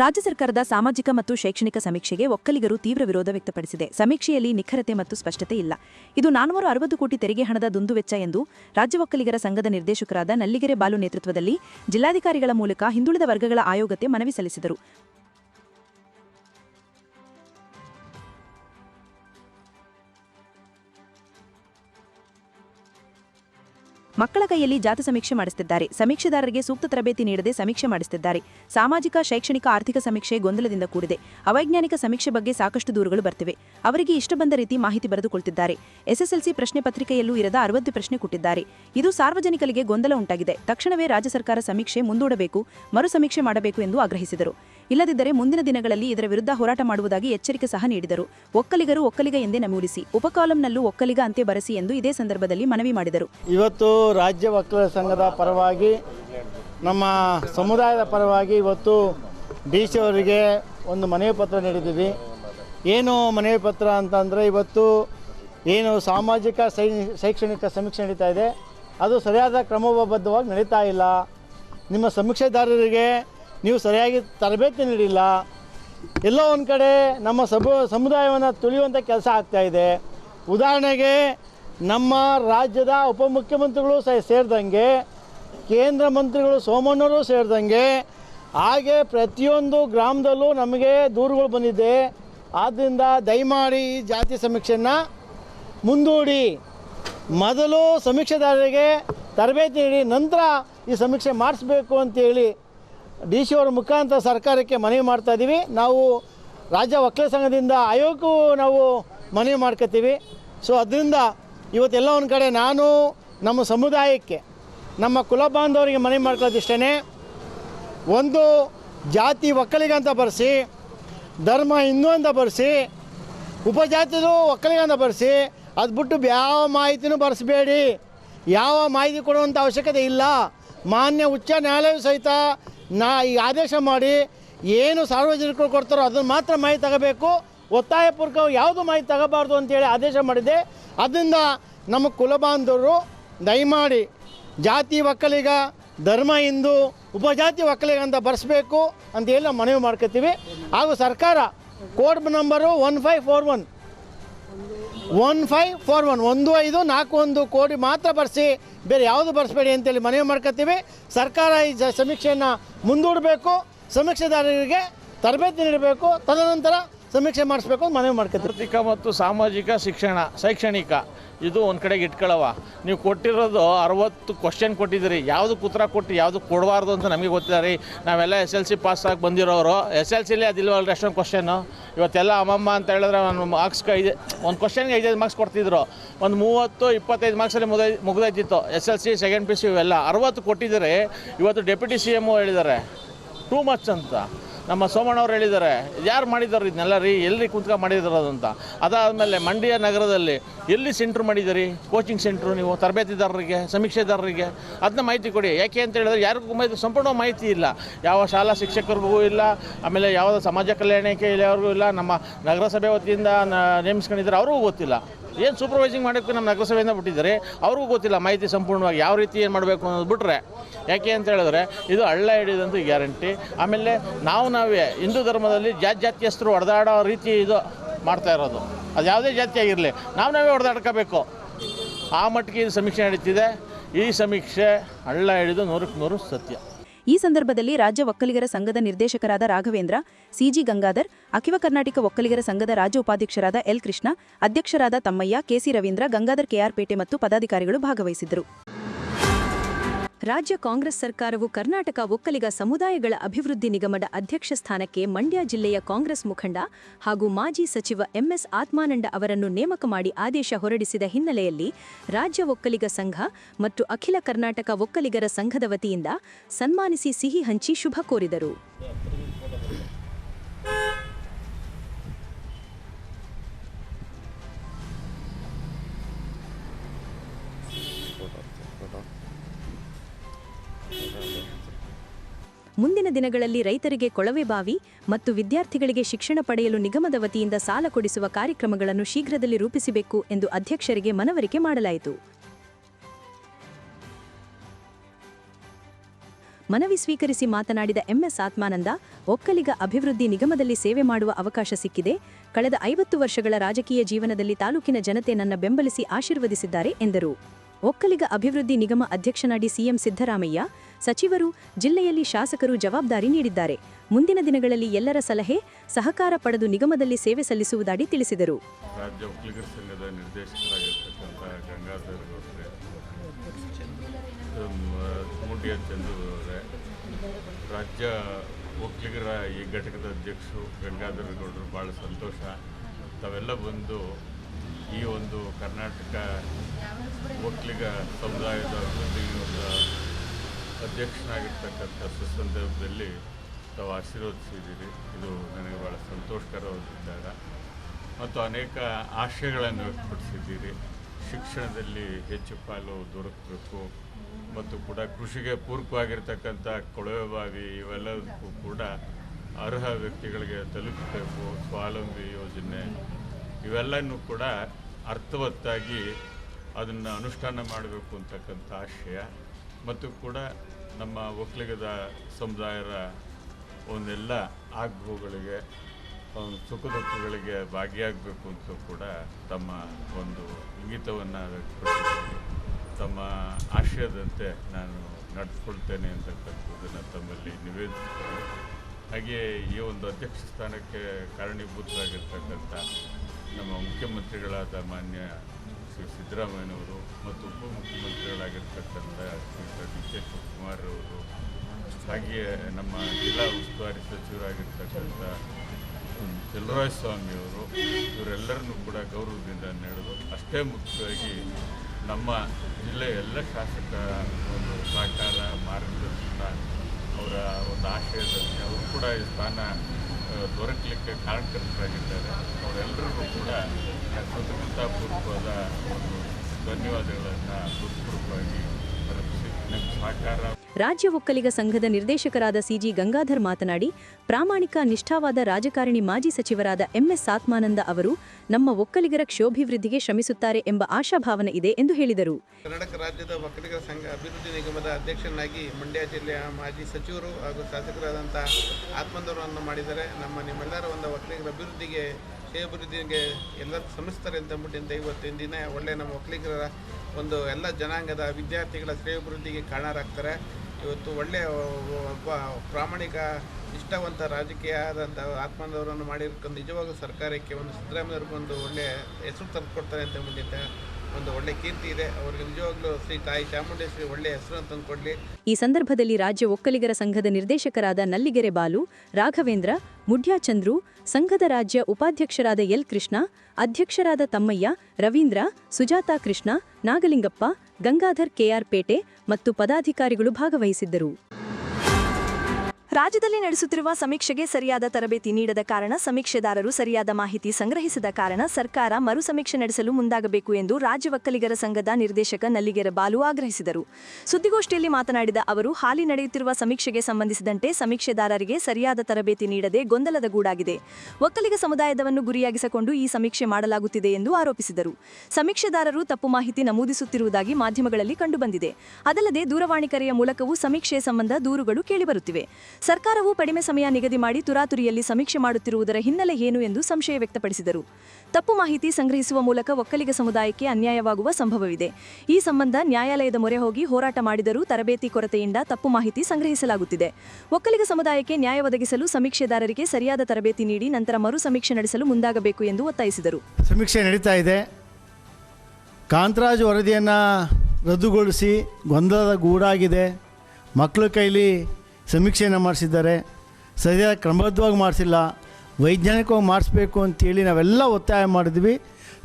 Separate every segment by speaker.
Speaker 1: ರಾಜ್ಯ ಸರ್ಕಾರದ ಸಾಮಾಜಿಕ ಮತ್ತು ಶೈಕ್ಷಣಿಕ ಸಮೀಕ್ಷೆಗೆ ಒಕ್ಕಲಿಗರು ತೀವ್ರ ವಿರೋಧ ವ್ಯಕ್ತಪಡಿಸಿದೆ. ಸಮೀಕ್ಷೆಯಲ್ಲಿ ನಿಖರತೆ ಮತ್ತು ಸ್ಪಷ್ಟತೆ ಇಲ್ಲ. ಇದು ನಾನ್ನೂರ ಅರವತ್ತು ಕೋಟಿ ತೆರಿಗೆ ಹಣದ ದುಂದುವೆಚ್ಚ ಎಂದು ರಾಜ್ಯ ಒಕ್ಕಲಿಗರ ಸಂಘದ ನಿರ್ದೇಶಕರಾದ ನಲ್ಲಿಗೆರೆ ಬಾಲು ನೇತೃತ್ವದಲ್ಲಿ ಜಿಲ್ಲಾಧಿಕಾರಿಗಳ ಮೂಲಕ ಹಿಂದುಳಿದ ವರ್ಗಗಳ ಆಯೋಗಕ್ಕೆ ಮನವಿ ಸಲ್ಲಿಸಿದರು. ಮಕ್ಕಳ ಕೈಯಲ್ಲಿ ಜಾತಿ ಸಮೀಕ್ಷೆ ಮಾಡಿಸುತ್ತಿದ್ದಾರೆ ಸಮೀಕ್ಷೆದಾರರಿಗೆ ಸೂಕ್ತ ತರಬೇತಿ ನೀಡದೆ ಸಮೀಕ್ಷೆ ಮಾಡಿಸುತ್ತಿದ್ದಾರೆ ಸಾಮಾಜಿಕ, ಶೈಕ್ಷಣಿಕ, ಆರ್ಥಿಕ ಸಮೀಕ್ಷೆ ಗೊಂದಲದಿಂದ ಕೂಡಿದೆ. ಅವೈಜ್ಞಾನಿಕ ಸಮೀಕ್ಷೆ ಬಗ್ಗೆ ಸಾಕಷ್ಟು ದೂರುಗಳು ಬರ್ತಿವೆ. ಅವರಿಗೆ ಇಷ್ಟ ಬಂದ ರೀತಿ ಮಾಹಿತಿ ಬರೆದುಕೊಳ್ತಿದ್ದಾರೆ. ಎಸ್ಎಸ್ಎಲ್ಸಿ ಪ್ರಶ್ನೆ ಪತ್ರಿಕೆಯಲ್ಲೂ ಇರದ ಅರವತ್ತು ಪ್ರಶ್ನೆ ಕೊಟ್ಟಿದ್ದಾರೆ. ಇದು ಸಾರ್ವಜನಿಕರಿಗೆ ಗೊಂದಲ ಉಂಟಾಗಿದೆ. ತಕ್ಷಣವೇ ರಾಜ್ಯ ಸರ್ಕಾರ ಸಮೀಕ್ಷೆ ಮುಂದೂಡಬೇಕು ಮರು ಸಮೀಕ್ಷೆ ಮಾಡಬೇಕು ಎಂದು ಆಗ್ರಹಿಸಿದರು. ಇಲ್ಲದಿದ್ದರೆ ಮುಂದಿನ ದಿನಗಳಲ್ಲಿ ಇದರ ವಿರುದ್ಧ ಹೋರಾಟ ಮಾಡುವುದಾಗಿ ಎಚ್ಚರಿಕೆ ಸಹ ನೀಡಿದರು. ಒಕ್ಕಲಿಗರು ಒಕ್ಕಲಿಗ ಎಂದೇ ನಮೂದಿಸಿ, ಉಪಕಾಲಂನಲ್ಲೂ ಒಕ್ಕಲಿಗ ಅಂತೆ ಬರೆಸಿ ಎಂದು ಇದೇ ಸಂದರ್ಭದಲ್ಲಿ ಮನವಿ ಮಾಡಿದರು.
Speaker 2: ಇವತ್ತು ರಾಜ್ಯ ವಕೀಲರ ಸಂಘದ ಪರವಾಗಿ, ನಮ್ಮ ಸಮುದಾಯದ ಪರವಾಗಿ ಇವತ್ತು ಡಿ ಅವರಿಗೆ ಒಂದು ಮನವಿ ಪತ್ರ ನೀಡಿದ್ದೀವಿ. ಏನು ಮನವಿ ಪತ್ರ ಅಂತಂದರೆ ಇವತ್ತು ಏನು ಸಾಮಾಜಿಕ ಶೈಕ್ಷಣಿಕ ಸಮೀಕ್ಷೆ ನಡೀತಾ ಇದೆ. ಅದು ಸರಿಯಾದ ಕ್ರಮಬದ್ಧವಾಗಿ ನಡೀತಾ ಇಲ್ಲ. ನಿಮ್ಮ ಸಮೀಕ್ಷೆದಾರರಿಗೆ ನೀವು ಸರಿಯಾಗಿ ತರಬೇತಿ ನೀಡಿಲ್ಲ, ಎಲ್ಲೋ ಒಂದು ಕಡೆ ನಮ್ಮ ಸಬ ಸಮುದಾಯವನ್ನು ತುಳಿಯುವಂಥ ಕೆಲಸ ಆಗ್ತಾ ಇದೆ. ಉದಾಹರಣೆಗೆ, ನಮ್ಮ ರಾಜ್ಯದ ಉಪಮುಖ್ಯಮಂತ್ರಿಗಳು ಸೇರಿದಂಗೆ, ಕೇಂದ್ರ ಮಂತ್ರಿಗಳು ಸೋಮಣ್ಣವರು ಸೇರಿದಂಗೆ, ಹಾಗೆ ಪ್ರತಿಯೊಂದು ಗ್ರಾಮದಲ್ಲೂ ನಮಗೆ ದೂರುಗಳು ಬಂದಿದೆ. ಆದ್ದರಿಂದ ದಯಮಾಡಿ ಈ ಜಾತಿ ಸಮೀಕ್ಷೆಯನ್ನು ಮುಂದೂಡಿ. ಮೊದಲು ಸಮೀಕ್ಷೆದಾರರಿಗೆ ತರಬೇತಿ ನೀಡಿ, ನಂತರ ಈ ಸಮೀಕ್ಷೆ ಮಾಡಿಸ್ಬೇಕು ಅಂತೇಳಿ ಡಿ ಸಿ ಅವರ ಮುಖಾಂತರ ಸರ್ಕಾರಕ್ಕೆ ಮನವಿ ಮಾಡ್ತಾ ಇದ್ದೀವಿ ನಾವು ರಾಜ್ಯ ವಕೀಲ ಸಂಘದಿಂದ ಆಯೋಗಕ್ಕೂ ನಾವು ಮನವಿ ಮಾಡ್ಕೋತೀವಿ. ಸೊ ಅದರಿಂದ ಇವತ್ತೆಲ್ಲ ಒಂದು ಕಡೆ ನಾನು ನಮ್ಮ ಸಮುದಾಯಕ್ಕೆ, ನಮ್ಮ ಕುಲ ಬಾಂಧವರಿಗೆ ಮನವಿ ಮಾಡ್ಕೊಳ್ಳೋದಿಷ್ಟೇ ಒಂದು ಜಾತಿ ಒಕ್ಕಲಿಗಂತ ಬರೆಸಿ, ಧರ್ಮ ಹಿಂದೂ ಅಂತ ಬರೆಸಿ, ಉಪಜಾತಿದು ಒಕ್ಕಲಿಗಂತ ಬರೆಸಿ, ಅದು ಬಿಟ್ಟು ಯಾವ ಮಾಹಿತಿನೂ ಬರೆಸಬೇಡಿ. ಯಾವ ಮಾಹಿತಿ ಕೊಡುವಂಥ ಅವಶ್ಯಕತೆ ಇಲ್ಲ. ಮಾನ್ಯ ಉಚ್ಚ ನ್ಯಾಯಾಲಯ ಸಹಿತ ನಾ ಈ ಆದೇಶ ಮಾಡಿ ಏನು ಸಾರ್ವಜನಿಕರು ಕೊಡ್ತಾರೋ ಅದನ್ನು ಮಾತ್ರ ಮಾಹಿತಿ ತಗೋಬೇಕು. ಒತ್ತಾಯಪೂರ್ವಕ ಯಾವುದು ಮಾಹಿತಿ ತಗೋಬಾರ್ದು ಅಂತೇಳಿ ಆದೇಶ ಮಾಡಿದೆ. ಅದರಿಂದ ನಮ್ಮ ಕುಲಬಾಂಧವರು ದಯಮಾಡಿ ಜಾತಿ ಒಕ್ಕಲಿಗ, ಧರ್ಮ ಹಿಂದೂ, ಉಪಜಾತಿ ಒಕ್ಕಲಿಗ ಅಂತ ಬರೆಸ್ಬೇಕು ಅಂತೇಳಿ ನಾವು ಮನವಿ ಮಾಡ್ಕೋತೀವಿ. ಹಾಗೂ ಸರ್ಕಾರ code number one five four one. One five four one ಒಂದು ಐದು ನಾಲ್ಕು ಒಂದು ಕೋಟಿ ಮಾತ್ರ ಬರೆಸಿ ಬೇರೆ ಯಾವುದು ಬರೆಸಬೇಡಿ ಅಂತೇಳಿ ಮನವಿ ಮಾಡ್ಕೊತೀವಿ ಸರ್ಕಾರ ಈ ಸಮೀಕ್ಷೆಯನ್ನು ಮುಂದೂಡಬೇಕು ಸಮೀಕ್ಷೆದಾರರಿಗೆ ತರಬೇತಿ ನೀಡಬೇಕು ತದನಂತರ ಸಮೀಕ್ಷೆ ಮಾಡಿಸ್ಬೇಕು ಮನವಿ ಮಾಡ್ಕೊತೀವಿ.
Speaker 3: ಆರ್ಥಿಕ ಮತ್ತು ಸಾಮಾಜಿಕ ಶಿಕ್ಷಣ, ಶೈಕ್ಷಣಿಕ, ಇದು ಒಂದು ಕಡೆಗೆ ಇಟ್ಕೊಳ್ಳವ ನೀವು ಕೊಟ್ಟಿರೋದು ಅರವತ್ತು ಕ್ವಶನ್ ಕೊಟ್ಟಿದ್ದೀರಿ. ಯಾವುದು ಉತ್ತರ ಕೊಟ್ಟು ಯಾವುದು ಕೊಡಬಾರ್ದು ಅಂತ ನಮಗೆ ಗೊತ್ತಿಲ್ಲ ರೀ. ನಾವೆಲ್ಲ ಎಸ್ ಎಲ್ ಸಿ ಪಾಸ್ ಆಗಿ ಬಂದಿರೋರು. ಎಸ್ ಎಲ್ ಸಿಲಿ ಅದಿಲ್ವಲ್ಲ ಅಷ್ಟೊಂದು ಕ್ವಶನ್ನು ಇವತ್ತೆಲ್ಲ ಅಮ್ಮಮ್ಮ ಅಂತ ಹೇಳಿದ್ರೆ ಒಂದು ಮಾರ್ಕ್ಸ್ಗೆ ಐದು, ಒಂದು ಕ್ವಶನ್ಗೆ ಐದೈದು ಮಾರ್ಕ್ಸ್ ಕೊಡ್ತಿದ್ರು. ಒಂದು ಮೂವತ್ತು, ಇಪ್ಪತ್ತೈದು ಮಾರ್ಕ್ಸಲ್ಲಿ ಮುಗ್ದೈ ಮುಗ್ದೈತಿತ್ತು S L C second P C ಇವೆಲ್ಲ ಅರವತ್ತು ಕೊಟ್ಟಿದ್ದಾರೆ. ಇವತ್ತು ಡೆಪ್ಯೂಟಿ ಸಿ ಎಂ ಹೇಳಿದ್ದಾರೆ ಟೂ ಮಚ್ ಅಂತ. ನಮ್ಮ ಸೋಮಣ್ಣವ್ರು ಹೇಳಿದ್ದಾರೆ, ಯಾರು ಮಾಡಿದ್ದಾರೆ ಇದನ್ನೆಲ್ಲ ರೀ? ಎಲ್ಲಿ ಕುಂತ್ಕ ಮಾಡಿದ್ರು ಅಂತ ಅದಾದಮೇಲೆ ಮಂಡ್ಯ ನಗರದಲ್ಲಿ ಎಲ್ಲಿ ಸೆಂಟ್ರ್ ಮಾಡಿದ್ದೀರಿ? ಕೋಚಿಂಗ್ ಸೆಂಟ್ರು ನೀವು, ತರಬೇತಿದಾರರಿಗೆ, ಸಮೀಕ್ಷೆದಾರರಿಗೆ? ಅದನ್ನ ಮಾಹಿತಿ ಕೊಡಿ. ಯಾಕೆ ಅಂತ ಹೇಳಿದ್ರೆ ಯಾರಿಗೂ ಮಾಹಿತಿ, ಸಂಪೂರ್ಣ ಮಾಹಿತಿ ಇಲ್ಲ. ಯಾವ ಶಾಲಾ ಶಿಕ್ಷಕರಿಗೂ ಇಲ್ಲ, ಆಮೇಲೆ ಯಾವ ಸಮಾಜ ಕಲ್ಯಾಣಕ್ಕೆ ಇಲ್ಲವ್ರಿಗೂ ಇಲ್ಲ, ನಮ್ಮ ನಗರಸಭೆ ವತಿಯಿಂದ ನೇಮಿಸ್ಕೊಂಡಿದ್ದಾರೆ, ಅವ್ರಿಗೂ ಗೊತ್ತಿಲ್ಲ. ಏನು ಸೂಪರ್ವೈಸಿಂಗ್ ಮಾಡೋಕ್ಕೆ ನಮ್ಮ ನಗರಸಭೆಯಿಂದ ಬಿಟ್ಟಿದ್ದಾರೆ. ಅವ್ರಿಗೂ ಗೊತ್ತಿಲ್ಲ ಮಾಹಿತಿ ಸಂಪೂರ್ಣವಾಗಿ ಯಾವ ರೀತಿ ಏನು ಮಾಡಬೇಕು ಅನ್ನೋದು ಬಿಟ್ಟರೆ ಯಾಕೆ ಅಂತ ಹೇಳಿದ್ರೆ, ಇದು ಹಳ್ಳ ಹಿಡಿದಂತೂ ಗ್ಯಾರಂಟಿ. ಆಮೇಲೆ ನಾವು ನಾವೇ ಹಿಂದೂ ಧರ್ಮದಲ್ಲಿ ಜಾತಿ ಜಾತಿಯಸ್ಥರು ಹೊಡೆದಾಡೋ ರೀತಿ ಇದು ಮಾಡ್ತಾ ಇರೋದು. ಅದು ಯಾವುದೇ ಜಾತಿ ಆಗಿರಲಿ, ನಾವು ನಾವೇ ಹೊಡೆದಾಡ್ಕೋಬೇಕು ಆ ಮಟ್ಟಿಗೆ ಇದು ಸಮೀಕ್ಷೆ ನಡೀತಿದೆ. ಈ ಸಮೀಕ್ಷೆ ಹಳ್ಳ ಹಿಡಿದು ನೂರಕ್ಕೆ ನೂರು ಸತ್ಯ.
Speaker 1: ಈ ಸಂದರ್ಭದಲ್ಲಿ ರಾಜ್ಯ ಒಕ್ಕಲಿಗರ ಸಂಘದ ನಿರ್ದೇಶಕರಾದ ರಾಘವೇಂದ್ರ, ಸಿಜಿ ಗಂಗಾಧರ್ ಅಖಿವ ಕರ್ನಾಟಕ ಒಕ್ಕಲಿಗರ ಸಂಘದ ರಾಜ್ಯ ಉಪಾಧ್ಯಕ್ಷರಾದ ಎಲ್ ಕೃಷ್ಣ, ಅಧ್ಯಕ್ಷರಾದ ತಮ್ಮಯ್ಯ, ಕೆಸಿ ರವೀಂದ್ರ, ಗಂಗಾಧರ್ ಕೆಆರ್ಪೇಟೆ ಮತ್ತು ಪದಾಧಿಕಾರಿಗಳು ಭಾಗವಹಿಸಿದ್ದರು. ರಾಜ್ಯ ಕಾಂಗ್ರೆಸ್ ಸರ್ಕಾರವು ಕರ್ನಾಟಕ ಒಕ್ಕಲಿಗ ಸಮುದಾಯಗಳ ಅಭಿವೃದ್ಧಿ ನಿಗಮದ ಅಧ್ಯಕ್ಷ ಸ್ಥಾನಕ್ಕೆ ಮಂಡ್ಯ ಜಿಲ್ಲೆಯ ಕಾಂಗ್ರೆಸ್ ಮುಖಂಡ ಹಾಗೂ ಮಾಜಿ ಸಚಿವ ಎಂಎಸ್ ಆತ್ಮಾನಂದ ಅವರನ್ನು ನೇಮಕ ಮಾಡಿ ಆದೇಶ ಹೊರಡಿಸಿದ ಹಿನ್ನೆಲೆಯಲ್ಲಿ ರಾಜ್ಯ ಒಕ್ಕಲಿಗ ಸಂಘ ಮತ್ತು ಅಖಿಲ ಕರ್ನಾಟಕ ಒಕ್ಕಲಿಗರ ಸಂಘದ ವತಿಯಿಂದ ಸನ್ಮಾನಿಸಿ ಸಿಹಿ ಹಂಚಿ ಶುಭ ಕೋರಿದರು. ಮುಂದಿನ ದಿನಗಳಲ್ಲಿ ರೈತರಿಗೆ ಕೊಳವೆ ಬಾವಿ ಮತ್ತು ವಿದ್ಯಾರ್ಥಿಗಳಿಗೆ ಶಿಕ್ಷಣ ಪಡೆಯಲು ನಿಗಮದ ವತಿಯಿಂದ ಸಾಲ ಕೊಡಿಸುವ ಕಾರ್ಯಕ್ರಮಗಳನ್ನು ಶೀಘ್ರದಲ್ಲಿ ರೂಪಿಸಬೇಕು ಎಂದು ಅಧ್ಯಕ್ಷರಿಗೆ ಮನವರಿಕೆ ಮಾಡಲಾಯಿತು. ಮನವಿ ಸ್ವೀಕರಿಸಿ ಮಾತನಾಡಿದ ಎಂಎಸ್ ಆತ್ಮಾನಂದ, ಒಕ್ಕಲಿಗ ಅಭಿವೃದ್ಧಿ ನಿಗಮದಲ್ಲಿ ಸೇವೆ ಮಾಡುವ ಅವಕಾಶ ಸಿಕ್ಕಿದೆ. ಕಳೆದ ಐವತ್ತು ವರ್ಷಗಳ ರಾಜಕೀಯ ಜೀವನದಲ್ಲಿ ತಾಲೂಕಿನ ಜನತೆ ನನ್ನ ಬೆಂಬಲಿಸಿ ಆಶೀರ್ವದಿಸಿದ್ದಾರೆ ಎಂದರು. ಒಕ್ಕಲಿಗ ಅಭಿವೃದ್ಧಿ ನಿಗಮ ಅಧ್ಯಕ್ಷನಾಗಿ ಸಿಎಂ ಸಿದ್ದರಾಮಯ್ಯ, ಸಚಿವರು, ಜಿಲ್ಲೆಯಲ್ಲಿ ಶಾಸಕರು ಜವಾಬ್ದಾರಿ ನೀಡಿದ್ದಾರೆ. ಮುಂದಿನ ದಿನಗಳಲ್ಲಿ ಎಲ್ಲರ ಸಲಹೆ, ಸಹಕಾರ ಪಡೆದು ನಿಗಮದಲ್ಲಿ ಸೇವೆ ಸಲ್ಲಿಸುವುದಾಗಿ ತಿಳಿಸಿದರು.
Speaker 4: ರಾಜ್ಯ ಒಕ್ಕಲಿಗರ ಸಂಘದ ನಿರ್ದೇಶಕರಾಗಿರ್ತಕ್ಕಂಥ ಗಂಗಾಧರ್ ಅವರೇ ಮುಡಿಯ ಚಂದ್ರು ಅವರೇ, ರಾಜ್ಯ ಒಕ್ಕಲಿಗರ ಈ ಘಟಕದ ಅಧ್ಯಕ್ಷರು ಗಂಗಾಧರ ಗೌಡರು ಭಾಳ ಸಂತೋಷ. ತಾವೆಲ್ಲ ಬಂದು ಈ ಒಂದು ಕರ್ನಾಟಕ ಒಕ್ಕಲಿಗ ಸಮುದಾಯದ ಒಂದು ಅಧ್ಯಕ್ಷನಾಗಿರ್ತಕ್ಕಂಥ ಸುಸಂದರ್ಭದಲ್ಲಿ ತಾವು ಆಶೀರ್ವದಿಸಿದ್ದೀರಿ. ಇದು ನನಗೆ ಭಾಳ ಸಂತೋಷಕರವಾದ ವಿಚಾರ ಮತ್ತು ಅನೇಕ ಆಶಯಗಳನ್ನು ವ್ಯಕ್ತಪಡಿಸಿದ್ದೀರಿ. ಶಿಕ್ಷಣದಲ್ಲಿ ಹೆಚ್ಚು ಪಾಲು ದೊರಕಬೇಕು. ಮತ್ತು ಕೂಡ ಕೃಷಿಗೆ ಪೂರಕವಾಗಿರ್ತಕ್ಕಂಥ ಕೊಳವೆ ಬಾವಿ ಇವೆಲ್ಲದಕ್ಕೂ ಕೂಡ ಅರ್ಹ ವ್ಯಕ್ತಿಗಳಿಗೆ ತಲುಪಬೇಕು. ಸ್ವಾವಲಂಬಿ ಯೋಜನೆ ಇವೆಲ್ಲನೂ ಕೂಡ ಅರ್ಥವತ್ತಾಗಿ ಅದನ್ನು ಅನುಷ್ಠಾನ ಮಾಡಬೇಕು ಅಂತಕ್ಕಂಥ ಆಶಯ. ಮತ್ತು ಕೂಡ ನಮ್ಮ ಒಕ್ಕಲಿಗದ ಸಮುದಾಯದ ಒಂದೆಲ್ಲ ಆಗ್ಬೋಗಳಿಗೆ ಒಂದು ಸುಖ ದುಃಖಗಳಿಗೆ ಭಾಗಿಯಾಗಬೇಕು ಅಂತ ಕೂಡ ತಮ್ಮ ಒಂದು ಇಂಗಿತವನ್ನು ತಮ್ಮ ಆಶಯದಂತೆ ನಾನು ನಡೆಸ್ಕೊಳ್ತೇನೆ ಅಂತಕ್ಕಂಥದ್ದನ್ನು ತಮ್ಮಲ್ಲಿ ನಿವೇದಿಸ್ತೇನೆ. ಹಾಗೆಯೇ ಈ ಒಂದು ಅಧ್ಯಕ್ಷ ಸ್ಥಾನಕ್ಕೆ ಕಾರಣೀಭೂತರಾಗಿರ್ತಕ್ಕಂಥ ನಮ್ಮ ಮುಖ್ಯಮಂತ್ರಿಗಳಾದ ಮಾನ್ಯ ಶ್ರೀ ಸಿದ್ದರಾಮಯ್ಯನವರು ಮತ್ತು ಉಪಮುಖ್ಯಮಂತ್ರಿಗಳಾಗಿರ್ತಕ್ಕಂಥ ಶ್ರೀ ಡಿ ಕೆ ಶಿವಕುಮಾರ್ ಅವರು, ಹಾಗೆಯೇ ನಮ್ಮ ಜಿಲ್ಲಾ ಉಸ್ತುವಾರಿ ಸಚಿವರಾಗಿರ್ತಕ್ಕಂಥ ಸ್ವಾಮಿ ಸ್ವಾಮಿಯವರು ಇವರೆಲ್ಲರನ್ನೂ ಕೂಡ ಗೌರವದಿಂದ ನಡೆದು ಅಷ್ಟೇ ಮುಖ್ಯವಾಗಿ ನಮ್ಮ ಜಿಲ್ಲೆಯ ಎಲ್ಲ ಶಾಸಕ ಒಂದು ಸಹಕಾರ ಮಾರ್ಗದರ್ಶನ, ಅವರ ಒಂದು ಆಶಯದಲ್ಲಿ ಅವರು ಕೂಡ ಈ ಸ್ಥಾನ ದೊರಕಲಿಕ್ಕೆ ಕಾರಣಕರ್ತರಾಗಿದ್ದಾರೆ ಅವರೆಲ್ಲರಿಗೂ ಕೂಡ ಕೃತಜ್ಞತಾಪೂರ್ವಕವಾದ ಒಂದು ಧನ್ಯವಾದಗಳನ್ನು ಹೃತ್ಪೂರ್ವಕವಾಗಿ ಅರ್ಪಿಸಿ ನಿಮ್ಮ ಸಹಕಾರ
Speaker 1: ರಾಜ್ಯ ಒಕ್ಕಲಿಗ ಸಂಘದ ನಿರ್ದೇಶಕರಾದ ಸಿಜಿ ಗಂಗಾಧರ್ ಮಾತನಾಡಿ, ಪ್ರಾಮಾಣಿಕ ನಿಷ್ಠಾವಾದ ರಾಜಕಾರಣಿ ಮಾಜಿ ಸಚಿವರಾದ ಎಂಎಸ್ ಆತ್ಮಾನಂದ ಅವರು ನಮ್ಮ ಒಕ್ಕಲಿಗರ ಕ್ಷೋಭಿವೃದ್ಧಿಗೆ ಶ್ರಮಿಸುತ್ತಾರೆ ಎಂಬ ಆಶಾಭಾವನೆ ಇದೆ ಎಂದು ಹೇಳಿದರು.
Speaker 5: ಕರ್ನಾಟಕ ರಾಜ್ಯದ ಒಕ್ಕಲಿಗರ ಸಂಘ ಅಭಿವೃದ್ಧಿ ನಿಗಮದ ಅಧ್ಯಕ್ಷನಾಗಿ ಮಂಡ್ಯ ಜಿಲ್ಲೆಯ ಮಾಜಿ ಸಚಿವರು ಹಾಗೂ ಶಾಸಕರಾದಂತಹ ಆತ್ಮಂದವರನ್ನು ಮಾಡಿದರೆ ನಮ್ಮ ನಿಮ್ಮೆಲ್ಲರ ಒಂದು ಒಕ್ಕಲಿಗರ ಅಭಿವೃದ್ಧಿಗೆ ಶ್ರೇಯಾಭಿವೃದ್ಧಿಗೆ ಎಲ್ಲರೂ ಶ್ರಮಿಸ್ತಾರೆ ಅಂತ ಅಂದ್ಬಿಟ್ಟಿಂದ ಇವತ್ತಿನ ದಿನ ಒಳ್ಳೆ ನಮ್ಮ ಒಕ್ಕಲಿಗರ ಒಂದು ಎಲ್ಲ ಜನಾಂಗದ ವಿದ್ಯಾರ್ಥಿಗಳ ಶ್ರೇಯಾಭಿವೃದ್ಧಿಗೆ ಕಾರಣರಾಗ್ತಾರೆ. ಇವತ್ತು ಒಳ್ಳೆಯ ಒಬ್ಬ ಪ್ರಾಮಾಣಿಕ ಇಷ್ಟವಂತ ರಾಜಕೀಯ ಆದಂಥ ಆತ್ಮದವರನ್ನು ಮಾಡಿರ್ಕೊಂಡು ನಿಜವಾಗೂ ಸರ್ಕಾರಕ್ಕೆ ಒಂದು ಸಿದ್ದರಾಮಯ್ಯವ್ರಿಗೆ ಒಂದು ಒಳ್ಳೆಯ ಹೆಸರು ತಂದುಕೊಡ್ತಾರೆ ಅಂತ ಮುಂದಿದ್ದ ಒಂದು ಒಳ್ಳೆ ಕೀರ್ತಿ ಇದೆ. ಅವರಿಗೆ ನಿಜವಾಗ್ಲೂ ಶ್ರೀ ತಾಯಿ ಚಾಮುಂಡೇಶ್ವರಿ ಒಳ್ಳೆಯ ಹೆಸರನ್ನು ತಂದುಕೊಡ್ಲಿ.
Speaker 1: ಈ ಸಂದರ್ಭದಲ್ಲಿ ರಾಜ್ಯ ಒಕ್ಕಲಿಗರ ಸಂಘದ ನಿರ್ದೇಶಕರಾದ ನಲ್ಲಿಗೆರೆ ಬಾಲು, ರಾಘವೇಂದ್ರ ಮುಢ್ಯಾ ಚಂದ್ರು ಸಂಘದ ರಾಜ್ಯ ಉಪಾಧ್ಯಕ್ಷರಾದ ಎಲ್ ಕೃಷ್ಣ, ಅಧ್ಯಕ್ಷರಾದ ತಮ್ಮಯ್ಯ ರವೀಂದ್ರ, ಸುಜಾತಾ ಕೃಷ್ಣ, ನಾಗಲಿಂಗಪ್ಪ, ಗಂಗಾಧರ್ ಕೆಆರ್ ಪೇಟೆ ಮತ್ತು ಪದಾಧಿಕಾರಿಗಳು ಭಾಗವಹಿಸಿದ್ದರು.
Speaker 6: ರಾಜ್ಯದಲ್ಲಿ ನಡೆಸುತ್ತಿರುವ ಸಮೀಕ್ಷೆಗೆ ಸರಿಯಾದ ತರಬೇತಿ ನೀಡದ ಕಾರಣ ಸಮೀಕ್ಷೆದಾರರು ಸರಿಯಾದ ಮಾಹಿತಿ ಸಂಗ್ರಹಿಸದ ಕಾರಣ ಸರ್ಕಾರ ಮರು ಸಮೀಕ್ಷೆ ನಡೆಸಲು ಮುಂದಾಗಬೇಕು ಎಂದು ರಾಜ್ಯ ಒಕ್ಕಲಿಗರ ಸಂಘದ ನಿರ್ದೇಶಕ ನಲ್ಲಿಗೆರೆ ಬಾಲು ಆಗ್ರಹಿಸಿದರು. ಸುದ್ದಿಗೋಷ್ಠಿಯಲ್ಲಿ ಮಾತನಾಡಿದ ಅವರು, ಹಾಲಿ ನಡೆಯುತ್ತಿರುವ ಸಮೀಕ್ಷೆಗೆ ಸಂಬಂಧಿಸಿದಂತೆ ಸಮೀಕ್ಷೆದಾರರಿಗೆ ಸರಿಯಾದ ತರಬೇತಿ ನೀಡದೆ ಗೊಂದಲದ ಗೂಡಾಗಿದೆ. ಒಕ್ಕಲಿಗ ಸಮುದಾಯದವನ್ನು ಗುರಿಯಾಗಿಸಿಕೊಂಡು ಈ ಸಮೀಕ್ಷೆ ಮಾಡಲಾಗುತ್ತಿದೆ ಎಂದು ಆರೋಪಿಸಿದರು. ಸಮೀಕ್ಷೆದಾರರು ತಪ್ಪು ಮಾಹಿತಿ ನಮೂದಿಸುತ್ತಿರುವುದಾಗಿ ಮಾಧ್ಯಮಗಳಲ್ಲಿ ಕಂಡುಬಂದಿದೆ. ಅದಲ್ಲದೆ ದೂರವಾಣಿ ಕರೆಯ ಮೂಲಕವೂ ಸಮೀಕ್ಷೆ ಸಂಬಂಧ ದೂರುಗಳು ಕೇಳಿಬರುತ್ತಿವೆ. ಸರ್ಕಾರವು ಕಡಿಮೆ ಸಮಯ ನಿಗದಿ ಮಾಡಿ ತುರಾತುರಿಯಲ್ಲಿ ಸಮೀಕ್ಷೆ ಮಾಡುತ್ತಿರುವುದರ ಹಿನ್ನೆಲೆ ಏನು ಎಂದು ಸಂಶಯ ವ್ಯಕ್ತಪಡಿಸಿದರು. ತಪ್ಪು ಮಾಹಿತಿ ಸಂಗ್ರಹಿಸುವ ಮೂಲಕ ಒಕ್ಕಲಿಗ ಸಮುದಾಯಕ್ಕೆ ಅನ್ಯಾಯವಾಗುವ ಸಂಭವವಿದೆ. ಈ ಸಂಬಂಧ ನ್ಯಾಯಾಲಯದ ಮೊರೆ ಹೋಗಿ ಹೋರಾಟ ಮಾಡಿದರೂ ತರಬೇತಿ ಕೊರತೆಯಿಂದ ತಪ್ಪು ಮಾಹಿತಿ ಸಂಗ್ರಹಿಸಲಾಗುತ್ತಿದೆ. ಒಕ್ಕಲಿಗ ಸಮುದಾಯಕ್ಕೆ ನ್ಯಾಯ ಒದಗಿಸಲು ಸಮೀಕ್ಷೆದಾರರಿಗೆ ಸರಿಯಾದ ತರಬೇತಿ ನೀಡಿ ನಂತರ ಮರು ಸಮೀಕ್ಷೆ ನಡೆಸಲು ಮುಂದಾಗಬೇಕು ಎಂದು ಒತ್ತಾಯಿಸಿದರು.
Speaker 2: ಸಮೀಕ್ಷೆ ನಡೀತಾ ಇದೆ. ಕಾಂತರಾಜ್ ವರದಿಯನ್ನು ರದ್ದುಗೊಳಿಸಿ ಗೊಂದಲದ ಗೂಡಾಗಿದೆ. ಮಕ್ಕಳ ಕೈಲಿ ಸಮೀಕ್ಷೆಯನ್ನು ಮಾಡಿಸಿದ್ದಾರೆ. ಸರಿಯಾದ ಕ್ರಮಬದ್ಧವಾಗಿ ಮಾಡಿಸಿಲ್ಲ. ವೈಜ್ಞಾನಿಕವಾಗಿ ಮಾಡಿಸ್ಬೇಕು ಅಂತೇಳಿ ನಾವೆಲ್ಲ ಒತ್ತಾಯ ಮಾಡಿದ್ವಿ.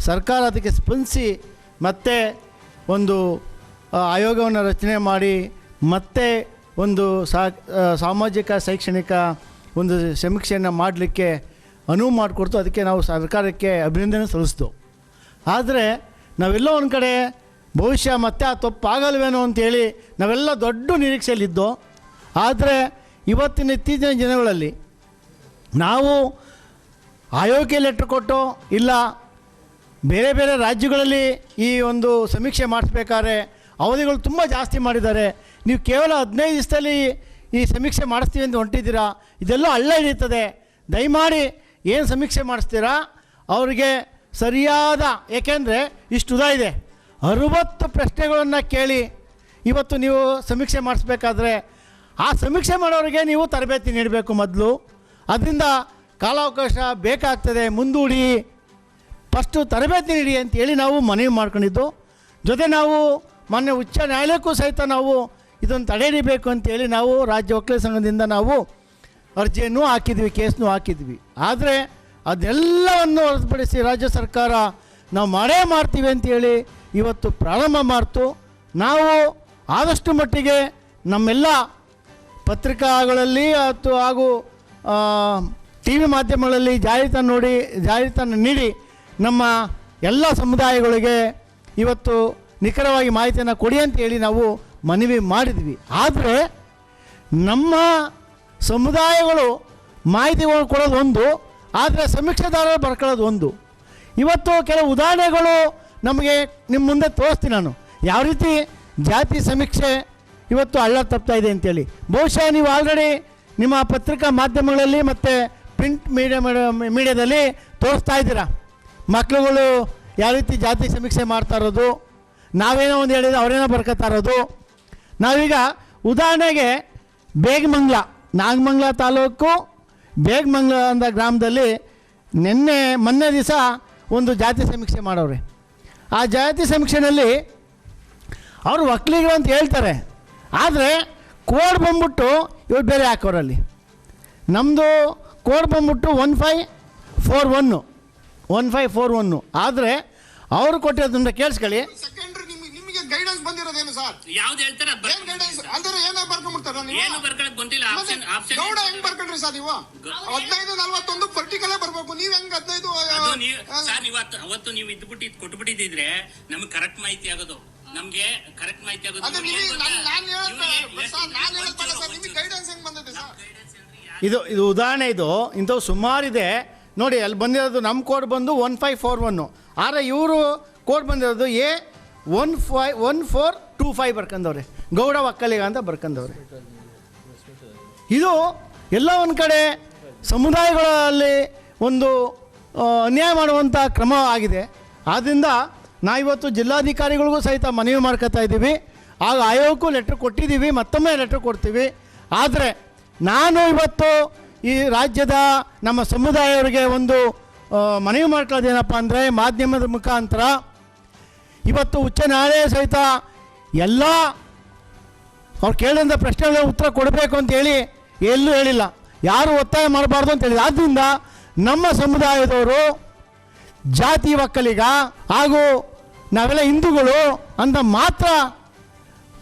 Speaker 2: ಸರ್ಕಾರ ಅದಕ್ಕೆ ಸ್ಪಂದಿಸಿ ಮತ್ತೆ ಒಂದು ಆಯೋಗವನ್ನು ರಚನೆ ಮಾಡಿ ಮತ್ತೆ ಒಂದು ಸಾಮಾಜಿಕ, ಶೈಕ್ಷಣಿಕ ಒಂದು ಸಮೀಕ್ಷೆಯನ್ನು ಮಾಡಲಿಕ್ಕೆ ಅನುವು ಮಾಡಿಕೊಡ್ತು. ಅದಕ್ಕೆ ನಾವು ಸರ್ಕಾರಕ್ಕೆ ಅಭಿನಂದನೆ ಸಲ್ಲಿಸ್ತು ಆದರೆ ನಾವೆಲ್ಲ ಒಂದು ಕಡೆ ಭವಿಷ್ಯ ಮತ್ತೆ ಆ ತಪ್ಪಾಗಲ್ವೇನೋ ಅಂತೇಳಿ ನಾವೆಲ್ಲ ದೊಡ್ಡ ನಿರೀಕ್ಷೆಯಲ್ಲಿದ್ದೋ ಆದರೆ ಇವತ್ತಿನ ಇತ್ತೀಚಿನ ದಿನಗಳಲ್ಲಿ ನಾವು ಆಯೋಗ್ಯ ಲೆಟ್ರ್ ಕೊಟ್ಟು ಇಲ್ಲ ಬೇರೆ ಬೇರೆ ರಾಜ್ಯಗಳಲ್ಲಿ ಈ ಒಂದು ಸಮೀಕ್ಷೆ ಮಾಡಿಸ್ಬೇಕಾದ್ರೆ ಅವಧಿಗಳು ತುಂಬ ಜಾಸ್ತಿ ಮಾಡಿದ್ದಾರೆ. ನೀವು ಕೇವಲ ಹದಿನೈದು ದಿವಸದಲ್ಲಿ ಈ ಸಮೀಕ್ಷೆ ಮಾಡಿಸ್ತೀವಿ ಎಂದು ಹೊಂಟಿದ್ದೀರಾ? ಇದೆಲ್ಲ ಹಳ್ಳ ಹಿಡಿಯುತ್ತದೆ. ದಯಮಾಡಿ ಏನು ಸಮೀಕ್ಷೆ ಮಾಡಿಸ್ತೀರಾ? ಅವರಿಗೆ ಸರಿಯಾದ, ಏಕೆಂದರೆ ಇಷ್ಟು ಉದಾ ಇದೆ. ಅರುವತ್ತು ಪ್ರಶ್ನೆಗಳನ್ನು ಕೇಳಿ ಇವತ್ತು ನೀವು ಸಮೀಕ್ಷೆ ಮಾಡಿಸ್ಬೇಕಾದ್ರೆ ಆ ಸಮೀಕ್ಷೆ ಮಾಡೋರಿಗೆ ನೀವು ತರಬೇತಿ ನೀಡಬೇಕು ಮೊದಲು. ಅದರಿಂದ ಕಾಲಾವಕಾಶ ಬೇಕಾಗ್ತದೆ, ಮುಂದೂಡಿ. ಫಸ್ಟು ತರಬೇತಿ ನೀಡಿ ಅಂತೇಳಿ ನಾವು ಮನವಿ ಮಾಡ್ಕೊಂಡಿದ್ದು. ಜೊತೆ ನಾವು ಮೊನ್ನೆ ಉಚ್ಚ ನ್ಯಾಯಾಲಯಕ್ಕೂ ಸಹಿತ ನಾವು ಇದನ್ನು ತಡೆ ಹಿಡಿಬೇಕು ಅಂತೇಳಿ ನಾವು ರಾಜ್ಯ ವಕೀಲ ಸಂಘದಿಂದ ನಾವು ಅರ್ಜಿಯನ್ನು ಹಾಕಿದ್ವಿ, ಕೇಸ್ನೂ ಹಾಕಿದ್ವಿ. ಆದರೆ ಅದೆಲ್ಲವನ್ನು ಹೊರತುಪಡಿಸಿ ರಾಜ್ಯ ಸರ್ಕಾರ ನಾವು ಮಾಡೇ ಮಾಡ್ತೀವಿ ಅಂತೇಳಿ ಇವತ್ತು ಪ್ರಾರಂಭ ಮಾಡ್ತು. ನಾವು ಆದಷ್ಟು ಮಟ್ಟಿಗೆ ನಮ್ಮೆಲ್ಲ ಪತ್ರಿಕಾಗಳಲ್ಲಿ ಅಥವಾ ಹಾಗೂ ಟಿ ವಿ ಮಾಧ್ಯಮಗಳಲ್ಲಿ ಜಾಹೀರಾತನ್ನು ನೋಡಿ, ಜಾಹೀರಾತನ್ನು ನೀಡಿ ನಮ್ಮ ಎಲ್ಲ ಸಮುದಾಯಗಳಿಗೆ ಇವತ್ತು ನಿಖರವಾಗಿ ಮಾಹಿತಿಯನ್ನು ಕೊಡಿ ಅಂತ ಹೇಳಿ ನಾವು ಮನವಿ ಮಾಡಿದ್ವಿ. ಆದರೆ ನಮ್ಮ ಸಮುದಾಯಗಳು ಮಾಹಿತಿಗಳು ಕೊಡೋದು ಒಂದು, ಆದರೆ ಸಮೀಕ್ಷೆದಾರರು ಬರ್ಕೊಳ್ಳೋದು ಒಂದು. ಇವತ್ತು ಕೆಲವು ಉದಾಹರಣೆಗಳು ನಮಗೆ ನಿಮ್ಮ ಮುಂದೆ ತೋರಿಸ್ತೀನಿ ನಾನು. ಯಾವ ರೀತಿ ಜಾತಿ ಸಮೀಕ್ಷೆ ಇವತ್ತು ಹಳ್ಳ ತಪ್ತಾ ಇದೆ ಅಂತೇಳಿ. ಬಹುಶಃ ನೀವು ಆಲ್ರೆಡಿ ನಿಮ್ಮ ಪತ್ರಿಕಾ ಮಾಧ್ಯಮಗಳಲ್ಲಿ ಮತ್ತು ಪ್ರಿಂಟ್ ಮೀಡಿಯಾ ಮೀಡಿಯಾದಲ್ಲಿ ತೋರಿಸ್ತಾ ಇದ್ದೀರಾ. ಮಕ್ಕಳುಗಳು ಯಾವ ರೀತಿ ಜಾತಿ ಸಮೀಕ್ಷೆ ಮಾಡ್ತಾ ಇರೋದು, ನಾವೇನೋ ಒಂದು ಹೇಳಿದ್ರೆ ಅವರೇನೋ ಬರ್ಕೋತಾ ಇರೋದು. ನಾವೀಗ ಉದಾಹರಣೆಗೆ ಬೇಗಮಂಗ್ಲ, ನಾಗಮಂಗ್ಲ ತಾಲೂಕು, ಬೇಗಮಂಗ್ಲ ಅಂದ ಗ್ರಾಮದಲ್ಲಿ ನಿನ್ನೆ, ಮೊನ್ನೆ ದಿವಸ ಒಂದು ಜಾತಿ ಸಮೀಕ್ಷೆ ಮಾಡವ್ರೆ. ಆ ಜಾತಿ ಸಮೀಕ್ಷೆಯಲ್ಲಿ ಅವರು ಒಕ್ಕಲಿಗರು ಅಂತ ಹೇಳ್ತಾರೆ. ಆದರೆ ಕೋಡ್ ಬಂದ್ಬಿಟ್ಟು ಇವ್ರು ಬೇರೆ ಹಾಕೋರಲ್ಲಿ. ನಮ್ಮದು ಕೋಡ್ ಬಂದ್ಬಿಟ್ಟು one five four one. One five four one. ಆದರೆ ಅವರು ಕೊಟ್ಟಿರೋದ್ರಿಂದ ಕೇಳಿಸ್ಕೊಳ್ಳಿ.
Speaker 7: ಸೆಕೆಂಡ್ರಿ ನಿಮಗೆ ನಿಮಗೆ ಗೈಡೆನ್ಸ್ ಬಂದಿರೋದೇನು ಸರ್?
Speaker 8: ಯಾವ್ದು ಹೇಳ್ತಾರೆ?
Speaker 7: ಏನ್ ಗೈಡೆನ್ಸ್ ಅಂದ್ರೆ ಏನ ಬರ್ಕೊಂಡ್ಬಿಡ್ತಾರ
Speaker 8: ಏನು ಬರ್ಕೊಳಕ್ ಬಂದಿಲ್ಲ. ಆಪ್ಷನ್ ಆಪ್ಷನ್
Speaker 7: ಗೌಡ ಹೆಂಗ್ ಬರ್ಕೊಂಡ್ರಿ ಸರ್ ನೀವು? ಹದಿನೈದು ನಲ್ವತ್ತೊಂದು ಪರ್ಟಿಕಲೇ ಬರ್ಬೇಕು. ನೀವ್ ಹೆಂಗ್ ಹದಿನೈದು
Speaker 8: ಸರ್ ನೀವು ಅವತ್ತು ನೀವು ಇದ್ಬಿಟ್ಟು ಇದು ಕೊಟ್ಬಿಟ್ಟಿದ್ರೆ ನಮ್ಗೆ ಕರೆಕ್ಟ್ ಮಾಹಿತಿ ಆಗೋದು. ನಮ್ಗೆ ಕರೆಕ್ಟ್ ಮಾಹಿತಿ
Speaker 2: ಇದು ಇದು ಉದಾಹರಣೆ ಇದು. ಇಂಥವು ಸುಮಾರಿದೆ ನೋಡಿ ಅಲ್ಲಿ ಬಂದಿರೋದು ನಮ್ಮ ಕೋಡ್ ಬಂದು ಒನ್ ಫೈವ್ ಫೋರ್ ಒನ್ನು ಆದರೆ ಇವರು ಕೋಡ್ ಬಂದಿರೋದು A one five one four two five ಬರ್ಕಂದವ್ರೆ. Gowda Vokkaliga ಅಂತ ಬರ್ಕಂದವ್ರೆ. ಇದು ಎಲ್ಲ ಒಂದು ಕಡೆ ಸಮುದಾಯಗಳಲ್ಲಿ ಒಂದು ಅನ್ಯಾಯ ಮಾಡುವಂಥ ಕ್ರಮ ಆಗಿದೆ. ಆದ್ದರಿಂದ ನಾವಿವತ್ತು ಜಿಲ್ಲಾಧಿಕಾರಿಗಳಿಗೂ ಸಹಿತ ಮನವಿ ಮಾಡ್ಕೊತಾ ಇದ್ದೀವಿ. ಆಗ ಆಯೋಗಕ್ಕೂ ಲೆಟ್ರ್ ಕೊಟ್ಟಿದ್ದೀವಿ, ಮತ್ತೊಮ್ಮೆ ಲೆಟ್ರ್ ಕೊಡ್ತೀವಿ. ಆದರೆ ನಾನು ಇವತ್ತು ಈ ರಾಜ್ಯದ ನಮ್ಮ ಸಮುದಾಯವರಿಗೆ ಒಂದು ಮನವಿ ಮಾಡ್ಕೊಳ್ಳೋದೇನಪ್ಪ ಅಂದರೆ ಮಾಧ್ಯಮದ ಮುಖಾಂತರ ಇವತ್ತು ಉಚ್ಚ ನ್ಯಾಯಾಲಯ ಸಹಿತ ಎಲ್ಲ ಅವ್ರು ಕೇಳಿದಂಥ ಪ್ರಶ್ನೆಗಳಿಗೆ ಉತ್ತರ ಕೊಡಬೇಕು ಅಂತ ಹೇಳಿ ಎಲ್ಲೂ ಹೇಳಿಲ್ಲ. ಯಾರು ಒತ್ತಾಯ ಮಾಡಬಾರ್ದು ಅಂತ ಆದ್ದರಿಂದ ನಮ್ಮ ಸಮುದಾಯದವರು ಜಾತಿ ಒಕ್ಕಲಿಗ ಹಾಗೂ ನಾವೆಲ್ಲ ಹಿಂದೂಗಳು ಅಂತ ಮಾತ್ರ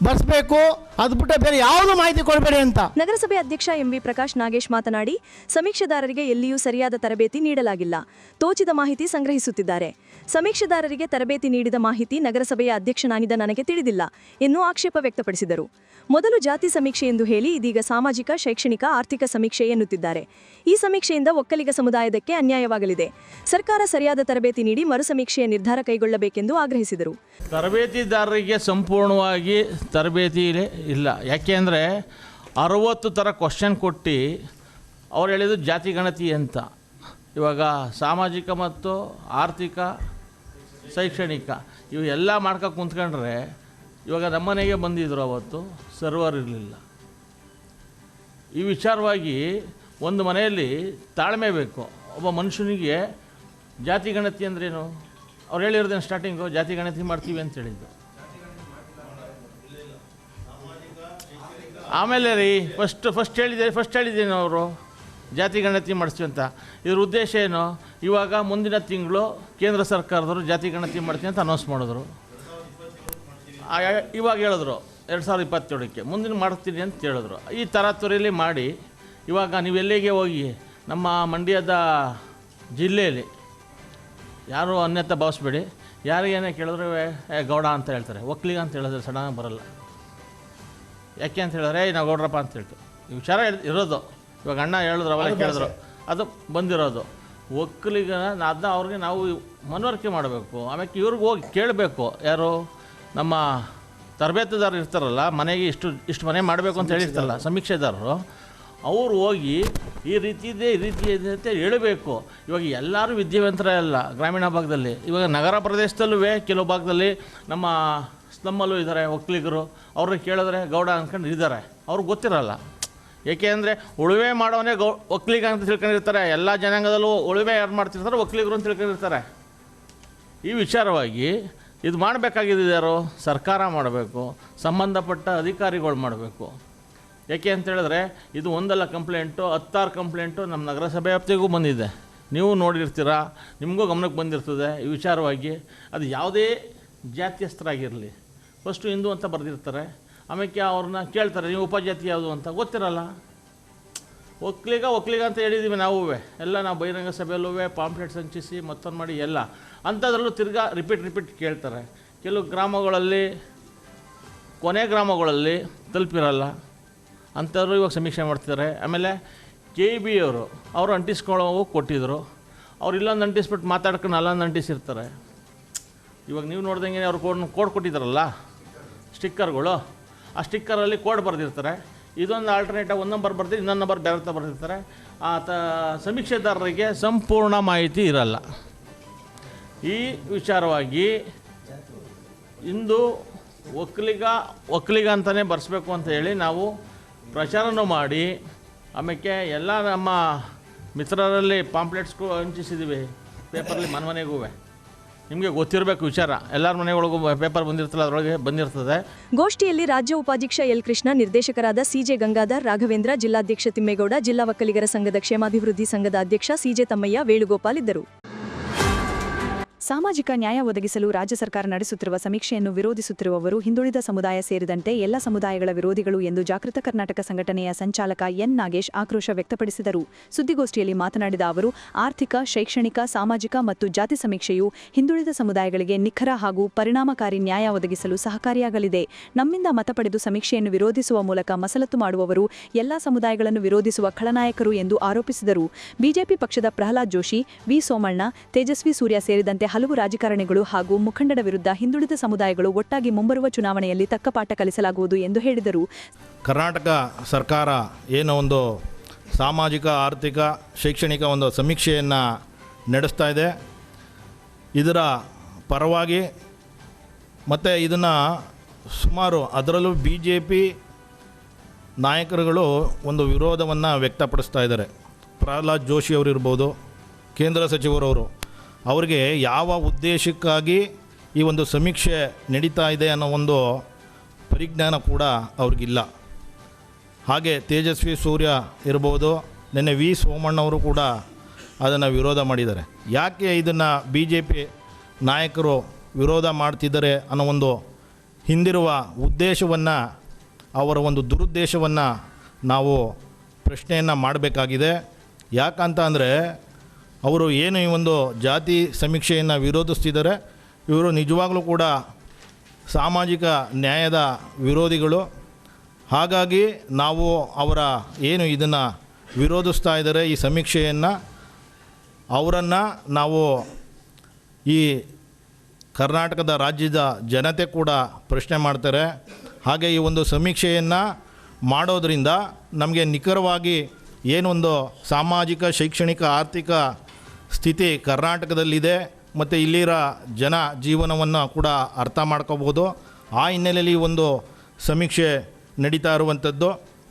Speaker 2: ಬರ್ಸ್ಬೇಕು. ಅದು ಬಿಟ್ಟರೆ ಬೇರೆ ಯಾವುದು ಮಾಹಿತಿ ಕೊಡಬೇಡಿ ಅಂತ.
Speaker 6: ನಗರಸಭೆ ಅಧ್ಯಕ್ಷ ಎಂವಿ ಪ್ರಕಾಶ್ ನಾಗೇಶ್ ಮಾತನಾಡಿ ಸಮೀಕ್ಷೆದಾರರಿಗೆ ಎಲ್ಲಿಯೂ ಸರಿಯಾದ ತರಬೇತಿ ನೀಡಲಾಗಿಲ್ಲ. ತೋಚಿದ ಮಾಹಿತಿ ಸಂಗ್ರಹಿಸುತ್ತಿದ್ದಾರೆ. ಸಮೀಕ್ಷೆದಾರರಿಗೆ ತರಬೇತಿ ನೀಡಿದ ಮಾಹಿತಿ ನಗರಸಭೆಯ ಅಧ್ಯಕ್ಷನಾಗಿದ್ದ ನನಗೆ ತಿಳಿದಿಲ್ಲ ಎಂದು ಆಕ್ಷೇಪ ವ್ಯಕ್ತಪಡಿಸಿದರು. ಮೊದಲು ಜಾತಿ ಸಮೀಕ್ಷೆ ಎಂದು ಹೇಳಿ ಇದೀಗ ಸಾಮಾಜಿಕ ಶೈಕ್ಷಣಿಕ ಆರ್ಥಿಕ ಸಮೀಕ್ಷೆ ಎನ್ನುತ್ತಿದ್ದಾರೆ. ಈ ಸಮೀಕ್ಷೆಯಿಂದ ಒಕ್ಕಲಿಗ ಸಮುದಾಯದಕ್ಕೆ ಅನ್ಯಾಯವಾಗಲಿದೆ. ಸರ್ಕಾರ ಸರಿಯಾದ ತರಬೇತಿ ನೀಡಿ ಮರು ಸಮೀಕ್ಷೆಯ ನಿರ್ಧಾರ ಕೈಗೊಳ್ಳಬೇಕೆಂದು ಆಗ್ರಹಿಸಿದರು.
Speaker 3: ತರಬೇತಿದಾರರಿಗೆ ಸಂಪೂರ್ಣವಾಗಿ ತರಬೇತಿ ಇಲ್ಲ. ಯಾಕೆ ಅಂದರೆ ಅರುವತ್ತು ಥರ ಕ್ವಶನ್ ಕೊಟ್ಟು ಅವ್ರು ಹೇಳಿದ್ದು ಜಾತಿ ಗಣತಿ ಅಂತ. ಇವಾಗ ಸಾಮಾಜಿಕ ಮತ್ತು ಆರ್ಥಿಕ, ಶೈಕ್ಷಣಿಕ ಇವು ಎಲ್ಲ ಮಾಡ್ಕೊ ಕುಂತ್ಕೊಂಡ್ರೆ ಇವಾಗ ನಮ್ಮನೆಗೆ ಬಂದಿದ್ರು ಅವತ್ತು ಸರ್ವರ್ ಇರಲಿಲ್ಲ. ಈ ವಿಚಾರವಾಗಿ ಒಂದು ಮನೆಯಲ್ಲಿ ತಾಳ್ಮೆ ಬೇಕು. ಒಬ್ಬ ಮನುಷ್ಯನಿಗೆ ಜಾತಿ ಗಣತಿ ಅಂದ್ರೇನು? ಅವ್ರು ಹೇಳಿರೋದೇನು ಸ್ಟಾರ್ಟಿಂಗು ಜಾತಿ ಗಣತಿ ಮಾಡ್ತೀವಿ ಅಂತ ಹೇಳಿದ್ದು. ಆಮೇಲೆ ರೀ ಫಸ್ಟ್ ಫಸ್ಟ್ ಹೇಳಿದೆ ಫಸ್ಟ್ ಹೇಳಿದ್ದೀನಿ ಅವರು? ಜಾತಿ ಗಣತಿ ಮಾಡಿಸ್ತೀವಿ ಅಂತ. ಇದ್ರ ಉದ್ದೇಶ ಏನು? ಇವಾಗ ಮುಂದಿನ ತಿಂಗಳು ಕೇಂದ್ರ ಸರ್ಕಾರದವರು ಜಾತಿ ಗಣತಿ ಮಾಡ್ತೀನಿ ಅಂತ ಅನೌನ್ಸ್ ಮಾಡಿದ್ರು. ಇವಾಗ ಹೇಳಿದ್ರು, ಎರಡು ಸಾವಿರದ ಇಪ್ಪತ್ತೇಳಕ್ಕೆ. ಮುಂದಿನ ಮಾಡ್ತೀನಿ ಅಂತ ಹೇಳಿದ್ರು. ಈ ತರಾತುರಿಯಲ್ಲಿ ಮಾಡಿ, ಇವಾಗ ನೀವು ಎಲ್ಲಿಗೆ ಹೋಗಿ? ನಮ್ಮ ಮಂಡ್ಯದ ಜಿಲ್ಲೆಯಲ್ಲಿ. ಯಾರು ಅನ್ಯತ ಭಾವಿಸ್ಬೇಡಿ. ಯಾರಿಗೇನೇ ಕೇಳಿದ್ರೆ ಗೌಡ ಅಂತ ಹೇಳ್ತಾರೆ. ಒಕ್ಕಲಿಗ ಅಂತ ಹೇಳಿದ್ರೆ ಸಡನ್ನಾಗಿ ಬರಲ್ಲ. ಯಾಕೆ ಅಂತ ಹೇಳಿದ್ರೆ ನಾವು ಗೌಡ್ರಪ್ಪ ಅಂತ ಹೇಳ್ತೀವಿ ಈ ವಿಚಾರ ಇರೋದು. ಇವಾಗ ಅಣ್ಣ ಹೇಳಿದ್ರು ಅವೆಲ್ಲ ಕೇಳಿದ್ರು. ಅದು ಬಂದಿರೋದು. ಒಕ್ಕಲಿಗ ಅದನ್ನ ಅವ್ರಿಗೆ ನಾವು ಮನವರಿಕೆ ಮಾಡಬೇಕು. ಆಮೇಲೆ ಇವ್ರಿಗೆ ಹೋಗಿ ಕೇಳಬೇಕು. ಯಾರು? ನಮ್ಮ ತರಬೇತಿದಾರರು ಇರ್ತಾರಲ್ಲ ಮನೆಗೆ ಇಷ್ಟು ಇಷ್ಟು ಮನೆ ಮಾಡಬೇಕು ಅಂತ ಹೇಳಿರ್ತಾರಲ್ಲ ಸಮೀಕ್ಷೆದಾರರು. ಅವರು ಹೋಗಿ ಈ ರೀತಿ ಇದೆ ಈ ರೀತಿ ಇದೆ ಅಂತ ಹೇಳಬೇಕು. ಇವಾಗ ಎಲ್ಲರೂ ವಿದ್ಯಾವಂತರ ಅಲ್ಲ ಗ್ರಾಮೀಣ ಭಾಗದಲ್ಲಿ. ಇವಾಗ ನಗರ ಪ್ರದೇಶದಲ್ಲೂ ಕೆಲವು ಭಾಗದಲ್ಲಿ ನಮ್ಮ ಸ್ಲಮ್ಮಲ್ಲೂ ಇದ್ದಾರೆ ಒಕ್ಕಲಿಗರು. ಅವ್ರಿಗೆ ಕೇಳಿದ್ರೆ ಗೌಡ ಅಂದ್ಕೊಂಡು ಇದ್ದಾರೆ. ಅವ್ರಿಗೆ ಗೊತ್ತಿರಲ್ಲ. ಏಕೆ ಅಂದರೆ ಉಳುವೆ ಮಾಡೋನೇ ಗೌ, ಒಕ್ಕಲಿಗ ಅಂತ ತಿಳ್ಕೊಂಡಿರ್ತಾರೆ. ಎಲ್ಲ ಜನಾಂಗದಲ್ಲೂ ಉಳುವೆ ಯಾರು ಮಾಡ್ತಿರ್ತಾರೆ ಒಕ್ಕಲಿಗರು ಅಂತ ತಿಳ್ಕೊಂಡಿರ್ತಾರೆ. ಈ ವಿಚಾರವಾಗಿ ಇದು ಮಾಡಬೇಕಾಗಿದೆ ಯಾರು? ಸರ್ಕಾರ ಮಾಡಬೇಕು, ಸಂಬಂಧಪಟ್ಟ ಅಧಿಕಾರಿಗಳು ಮಾಡಬೇಕು. ಯಾಕೆ ಅಂತೇಳಿದ್ರೆ ಇದು ಒಂದಲ್ಲ ಕಂಪ್ಲೇಂಟು, ಹತ್ತಾರು ಕಂಪ್ಲೇಂಟು ನಮ್ಮ ನಗರಸಭೆ ವ್ಯಾಪ್ತಿಗೂ ಬಂದಿದೆ. ನೀವು ನೋಡಿರ್ತೀರ, ನಿಮಗೂ ಗಮನಕ್ಕೆ ಬಂದಿರ್ತದೆ ಈ ವಿಚಾರವಾಗಿ. ಅದು ಯಾವುದೇ ಜಾತ್ಯಸ್ಥರಾಗಿರಲಿ. ಫಸ್ಟು ಹಿಂದೂ ಅಂತ ಬರೆದಿರ್ತಾರೆ. ಆಮೇಲೆ ಅವ್ರನ್ನ ಕೇಳ್ತಾರೆ, ನೀವು ಉಪಜಾತಿ ಯಾವುದು ಅಂತ? ಗೊತ್ತಿರಲ್ಲ. ಒಕ್ಕಲಿಗ ಒಕ್ಕಲಿಗ ಅಂತ ಹೇಳಿದ್ದೀವಿ ನಾವು ಎಲ್ಲ ನಾವು ಬಹಿರಂಗ ಸಭೆಯಲ್ಲೂ ಪಾಂಪ್ಲೆಟ್ಸ್ ಹಂಚಿಸಿ, ಮತ್ತೊಂದು ಮಾಡಿ ಎಲ್ಲ. ಅಂಥದ್ರಲ್ಲೂ ತಿರ್ಗಾ ರಿಪೀಟ್ ರಿಪೀಟ್ ಕೇಳ್ತಾರೆ. ಕೆಲವು ಗ್ರಾಮಗಳಲ್ಲಿ, ಕೊನೆ ಗ್ರಾಮಗಳಲ್ಲಿ ತಲುಪಿರಲ್ಲ. ಅಂಥವ್ರು ಇವಾಗ ಸಮೀಕ್ಷೆ ಮಾಡ್ತಿದ್ದಾರೆ. ಆಮೇಲೆ ಕೆ ಬಿ ಅವರು ಅವರು ಅಂಟಿಸ್ಕೊಳ್ಳೋ ಕೊಟ್ಟಿದ್ದರು ಅವ್ರು ಇಲ್ಲೊಂದು ಅಂಟಿಸ್ಬಿಟ್ಟು ಮಾತಾಡ್ಕೊಂಡು ಅಲ್ಲೊಂದು ಅಂಟಿಸಿರ್ತಾರೆ. ಇವಾಗ ನೀವು ನೋಡ್ದಂಗೆ ಅವ್ರು ಕೋಡ್ ಕೋಡ್ ಕೊಟ್ಟಿದ್ದಾರಲ್ಲ. ಸ್ಟಿಕ್ಕರ್ಗಳು. ಆ ಸ್ಟಿಕ್ಕರಲ್ಲಿ ಕೋಡ್ ಬರೆದಿರ್ತಾರೆ. ಇದೊಂದು ಆಲ್ಟರ್ನೇಟಾಗಿ ಒಂದು ನಂಬರ್ ಬರ್ದು ಇನ್ನೊಂದು ನಂಬರ್ ಬೇರೆ ಥರ ಬರೆದಿರ್ತಾರೆ. ಆ ಸಮೀಕ್ಷೆದಾರರಿಗೆ ಸಂಪೂರ್ಣ ಮಾಹಿತಿ ಇರಲ್ಲ. ಈ ವಿಚಾರವಾಗಿ ಇಂದು ಒಕ್ಕಲಿಗ ಒಕ್ಕಲಿಗ ಅಂತಲೇ ಬರೆಸ್ಬೇಕು ಅಂತ ಹೇಳಿ ನಾವು ಪ್ರಚಾರನೂ ಮಾಡಿ ಆಮೇಲೆ ಎಲ್ಲ ನಮ್ಮ ಮಿತ್ರರಲ್ಲಿ ಪಾಂಪ್ಲೆಟ್ಸ್ಗೂ ಹಂಚಿಸಿದ್ದೀವಿ ಪೇಪರಲ್ಲಿ ಮನೆ ಮನೆಗೂ ನಿಮಗೆ ಗೊತ್ತಿರಬೇಕು ವಿಚಾರ. ಎಲ್ಲರ ಮನೆಯೊಳಗೂ ಪೇಪರ್ ಬಂದಿರ್ತಲ್ಲ, ಅದರೊಳಗೆ ಬಂದಿರ್ತದೆ.
Speaker 6: ಗೋಷ್ಠಿಯಲ್ಲಿ ರಾಜ್ಯ ಉಪಾಧ್ಯಕ್ಷ ಎಲ್ ಕೃಷ್ಣ, ನಿರ್ದೇಶಕರಾದ ಸಿಜೆ ಗಂಗಾಧರ್, ರಾಘವೇಂದ್ರ, ಜಿಲ್ಲಾಧ್ಯಕ್ಷ ತಿಮ್ಮೇಗೌಡ, ಜಿಲ್ಲಾ ಒಕ್ಕಲಿಗರ ಸಂಘದ ಕ್ಷೇಮಾಭಿವೃದ್ಧಿ ಸಂಘದ ಅಧ್ಯಕ್ಷ ಸಿಜೆ ತಮ್ಮಯ್ಯ, ವೇಣುಗೋಪಾಲ್ ಇದ್ದರು.
Speaker 1: ಸಾಮಾಜಿಕ ನ್ಯಾಯ ಒದಗಿಸಲು ರಾಜ್ಯ ಸರ್ಕಾರ ನಡೆಸುತ್ತಿರುವ ಸಮೀಕ್ಷೆಯನ್ನು ವಿರೋಧಿಸುತ್ತಿರುವವರು ಹಿಂದುಳಿದ ಸಮುದಾಯ ಸೇರಿದಂತೆ ಎಲ್ಲ ಸಮುದಾಯಗಳ ವಿರೋಧಿಗಳು ಎಂದು ಜಾಗೃತ ಕರ್ನಾಟಕ ಸಂಘಟನೆಯ ಸಂಚಾಲಕ ಎನ್ ನಾಗೇಶ್ ಆಕ್ರೋಶ ವ್ಯಕ್ತಪಡಿಸಿದರು. ಸುದ್ದಿಗೋಷ್ಠಿಯಲ್ಲಿ ಮಾತನಾಡಿದ ಅವರು, ಆರ್ಥಿಕ, ಶೈಕ್ಷಣಿಕ, ಸಾಮಾಜಿಕ ಮತ್ತು ಜಾತಿ ಸಮೀಕ್ಷೆಯು ಹಿಂದುಳಿದ ಸಮುದಾಯಗಳಿಗೆ ನಿಖರ ಹಾಗೂ ಪರಿಣಾಮಕಾರಿ ನ್ಯಾಯ ಒದಗಿಸಲು ಸಹಕಾರಿಯಾಗಲಿದೆ. ನಮ್ಮಿಂದ ಮತ ಪಡೆದು ಸಮೀಕ್ಷೆಯನ್ನು ವಿರೋಧಿಸುವ ಮೂಲಕ ಮಸಲತ್ತು ಮಾಡುವವರು ಎಲ್ಲಾ ಸಮುದಾಯಗಳನ್ನು ವಿರೋಧಿಸುವ ಖಳನಾಯಕರು ಎಂದು ಆರೋಪಿಸಿದರು. ಬಿಜೆಪಿ ಪಕ್ಷದ ಪ್ರಹ್ಲಾದ್ ಜೋಶಿ, ವಿ ಸೋಮಣ್ಣ, ತೇಜಸ್ವಿ ಸೂರ್ಯ ಸೇರಿದಂತೆ ಹಲವು ರಾಜಕಾರಣಿಗಳು ಹಾಗೂ ಮುಖಂಡರ ವಿರುದ್ಧ ಹಿಂದುಳಿದ ಸಮುದಾಯಗಳು ಒಟ್ಟಾಗಿ ಮುಂಬರುವ ಚುನಾವಣೆಯಲ್ಲಿ ತಕ್ಕ ಪಾಠ ಕಲಿಸಲಾಗುವುದು ಎಂದು ಹೇಳಿದರು.
Speaker 9: ಕರ್ನಾಟಕ ಸರ್ಕಾರ ಏನೋ ಒಂದು ಸಾಮಾಜಿಕ, ಆರ್ಥಿಕ, ಶೈಕ್ಷಣಿಕ ಒಂದು ಸಮೀಕ್ಷೆಯನ್ನು ನಡೆಸ್ತಾ ಇದೆ. ಇದರ ಪರವಾಗಿ ಮತ್ತು ಇದನ್ನು ಸುಮಾರು ಅದರಲ್ಲೂ ಬಿ ಜೆ ಪಿ ನಾಯಕರುಗಳು ಒಂದು ವಿರೋಧವನ್ನು ವ್ಯಕ್ತಪಡಿಸ್ತಾ ಇದ್ದಾರೆ. ಪ್ರಹ್ಲಾದ್ ಜೋಶಿ ಅವರು ಇರ್ಬೋದು, ಕೇಂದ್ರ ಸಚಿವರವರು. ಅವರಿಗೆ ಯಾವ ಉದ್ದೇಶಕ್ಕಾಗಿ ಈ ಒಂದು ಸಮೀಕ್ಷೆ ನಡೀತಾ ಇದೆ ಅನ್ನೋ ಒಂದು ಪರಿಜ್ಞಾನ ಕೂಡ ಅವ್ರಿಗಿಲ್ಲ. ಹಾಗೆ ತೇಜಸ್ವಿ ಸೂರ್ಯ ಇರ್ಬೋದು, ನಿನ್ನೆ ವಿ ಸೋಮಣ್ಣವರು ಕೂಡ ಅದನ್ನು ವಿರೋಧ ಮಾಡಿದ್ದಾರೆ. ಯಾಕೆ ಇದನ್ನು ಬಿ ಜೆ ಪಿ ನಾಯಕರು ವಿರೋಧ ಮಾಡ್ತಿದ್ದಾರೆ ಅನ್ನೋ ಒಂದು ಹಿಂದಿರುವ ಉದ್ದೇಶವನ್ನು, ಅವರ ಒಂದು ದುರುದ್ದೇಶವನ್ನು ನಾವು ಪ್ರಶ್ನೆಯನ್ನು ಮಾಡಬೇಕಾಗಿದೆ. ಯಾಕಂತ ಅಂದರೆ ಅವರು ಏನು ಈ ಒಂದು ಜಾತಿ ಸಮೀಕ್ಷೆಯನ್ನು ವಿರೋಧಿಸ್ತಿದ್ದಾರೆ, ಇವರು ನಿಜವಾಗಲೂ ಕೂಡ ಸಾಮಾಜಿಕ ನ್ಯಾಯದ ವಿರೋಧಿಗಳು. ಹಾಗಾಗಿ ನಾವು ಅವರ ಏನು ಇದನ್ನು ವಿರೋಧಿಸ್ತಾ ಇದ್ದಾರೆ, ಈ ಸಮೀಕ್ಷೆಯನ್ನು, ಅವರನ್ನು ನಾವು ಈ ಕರ್ನಾಟಕದ ರಾಜ್ಯದ ಜನತೆ ಕೂಡ ಪ್ರಶ್ನೆ ಮಾಡ್ತಾರೆ. ಹಾಗೆ ಈ ಒಂದು ಸಮೀಕ್ಷೆಯನ್ನು ಮಾಡೋದರಿಂದ ನಮಗೆ ನಿಖರವಾಗಿ ಏನೊಂದು ಸಾಮಾಜಿಕ, ಶೈಕ್ಷಣಿಕ, ಆರ್ಥಿಕ ಸ್ಥಿತಿ ಕರ್ನಾಟಕದಲ್ಲಿದೆ, ಮತ್ತು ಇಲ್ಲಿರೋ ಜನ ಜೀವನವನ್ನು ಕೂಡ ಅರ್ಥ ಮಾಡ್ಕೋಬೋದು ಆ ಹಿನ್ನೆಲೆಯಲ್ಲಿ ಒಂದು ಸಮೀಕ್ಷೆ ನಡೀತಾ ಇರುವಂಥದ್ದು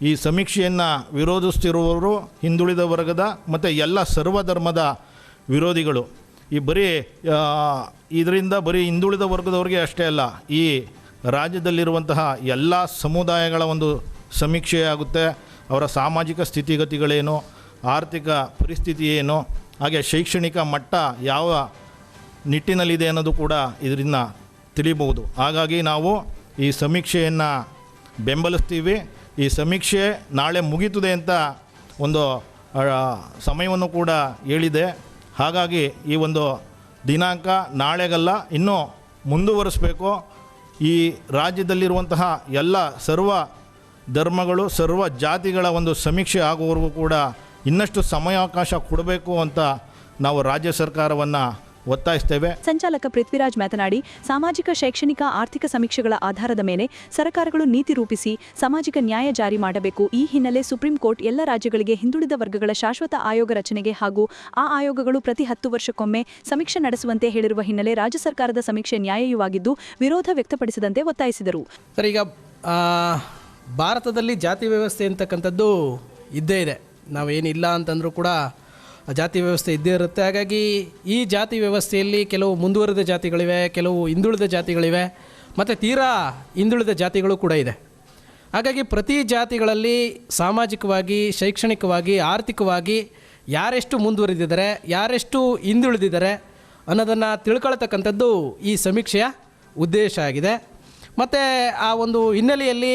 Speaker 9: ಈ ಸಮೀಕ್ಷೆಯನ್ನು ವಿರೋಧಿಸ್ತಿರುವವರು ಹಿಂದುಳಿದ ವರ್ಗದ, ಮತ್ತು ಎಲ್ಲ ಸರ್ವಧರ್ಮದ ವಿರೋಧಿಗಳು. ಈ ಬರೀ ಇದರಿಂದ ಬರೀ ಹಿಂದುಳಿದ ವರ್ಗದವ್ರಿಗೆ ಅಷ್ಟೇ ಅಲ್ಲ, ಈ ರಾಜ್ಯದಲ್ಲಿರುವಂತಹ ಎಲ್ಲ ಸಮುದಾಯಗಳ ಒಂದು ಸಮೀಕ್ಷೆ ಆಗುತ್ತೆ ಅವರ ಸಾಮಾಜಿಕ ಸ್ಥಿತಿಗತಿಗಳೇನು, ಆರ್ಥಿಕ ಪರಿಸ್ಥಿತಿ ಏನು ಹಾಗೆ ಶೈಕ್ಷಣಿಕ ಮಟ್ಟ ಯಾವ ನಿಟ್ಟಿನಲ್ಲಿದೆ ಅನ್ನೋದು ಕೂಡ ಇದರಿಂದ ತಿಳಿಬಹುದು. ಹಾಗಾಗಿ ನಾವು ಈ ಸಮೀಕ್ಷೆಯನ್ನು ಬೆಂಬಲಿಸ್ತೀವಿ. ಈ ಸಮೀಕ್ಷೆ ನಾಳೆ ಮುಗೀತದೆ ಅಂತ ಒಂದು ಸಮಯವನ್ನು ಕೂಡ ಹೇಳಿದೆ. ಹಾಗಾಗಿ ಈ ಒಂದು ದಿನಾಂಕ ನಾಳೆಗಲ್ಲ, ಇನ್ನೂ ಮುಂದುವರಿಸಬೇಕು. ಈ ರಾಜ್ಯದಲ್ಲಿರುವಂತಹ ಎಲ್ಲ ಸರ್ವ ಧರ್ಮಗಳು, ಸರ್ವ ಜಾತಿಗಳ ಒಂದು ಸಮೀಕ್ಷೆ ಆಗುವವರೆಗೂ ಕೂಡ ಇನ್ನಷ್ಟು ಸಮಯಾವಕಾಶ ಕೊಡಬೇಕು ಅಂತ ನಾವು ರಾಜ್ಯ ಸರ್ಕಾರವನ್ನು ಒತ್ತಾಯಿಸ್ತೇವೆ.
Speaker 1: ಸಂಚಾಲಕ ಪೃಥ್ವಿರಾಜ್ ಮಾತನಾಡಿ ಸಾಮಾಜಿಕ ಶೈಕ್ಷಣಿಕ ಆರ್ಥಿಕ ಸಮೀಕ್ಷೆಗಳ ಆಧಾರದ ಮೇಲೆ ಸರ್ಕಾರಗಳು ನೀತಿ ರೂಪಿಸಿ ಸಾಮಾಜಿಕ ನ್ಯಾಯ ಜಾರಿ ಮಾಡಬೇಕು. ಈ ಹಿನ್ನೆಲೆ ಸುಪ್ರೀಂ ಕೋರ್ಟ್ ಎಲ್ಲ ರಾಜ್ಯಗಳಿಗೆ ಹಿಂದುಳಿದ ವರ್ಗಗಳ ಶಾಶ್ವತ ಆಯೋಗ ರಚನೆಗೆ ಹಾಗೂ ಆ ಆಯೋಗಗಳು ಪ್ರತಿ ಹತ್ತು ವರ್ಷಕ್ಕೊಮ್ಮೆ ಸಮೀಕ್ಷೆ ನಡೆಸುವಂತೆ ಹೇಳಿರುವ ಹಿನ್ನೆಲೆ ರಾಜ್ಯ ಸರ್ಕಾರದ ಸಮೀಕ್ಷೆ ನ್ಯಾಯಯುವಾಗಿದ್ದು ವಿರೋಧ ವ್ಯಕ್ತಪಡಿಸದಂತೆ ಒತ್ತಾಯಿಸಿದರು.
Speaker 10: ಸರ್ ಈಗ ಭಾರತದಲ್ಲಿ ಜಾತಿ ವ್ಯವಸ್ಥೆ ಅಂತಕ್ಕಂಥದ್ದು ಇದ್ದೇ ಇದೆ. ನಾವೇನಿಲ್ಲ ಅಂತಂದರೂ ಕೂಡ ಜಾತಿ ವ್ಯವಸ್ಥೆ ಇದ್ದೇ ಇರುತ್ತೆ. ಹಾಗಾಗಿ ಈ ಜಾತಿ ವ್ಯವಸ್ಥೆಯಲ್ಲಿ ಕೆಲವು ಮುಂದುವರೆದ ಜಾತಿಗಳಿವೆ, ಕೆಲವು ಹಿಂದುಳಿದ ಜಾತಿಗಳಿವೆ, ಮತ್ತು ತೀರಾ ಹಿಂದುಳಿದ ಜಾತಿಗಳು ಕೂಡ ಇದೆ. ಹಾಗಾಗಿ ಪ್ರತಿ ಜಾತಿಗಳಲ್ಲಿ ಸಾಮಾಜಿಕವಾಗಿ, ಶೈಕ್ಷಣಿಕವಾಗಿ, ಆರ್ಥಿಕವಾಗಿ ಯಾರೆಷ್ಟು ಮುಂದುವರಿದಿದ್ದಾರೆ, ಯಾರೆಷ್ಟು ಹಿಂದುಳಿದಿದ್ದಾರೆ ಅನ್ನೋದನ್ನು ತಿಳ್ಕೊಳ್ತಕ್ಕಂಥದ್ದು ಈ ಸಮೀಕ್ಷೆಯ ಉದ್ದೇಶ ಆಗಿದೆ. ಮತ್ತು ಆ ಒಂದು ಹಿನ್ನೆಲೆಯಲ್ಲಿ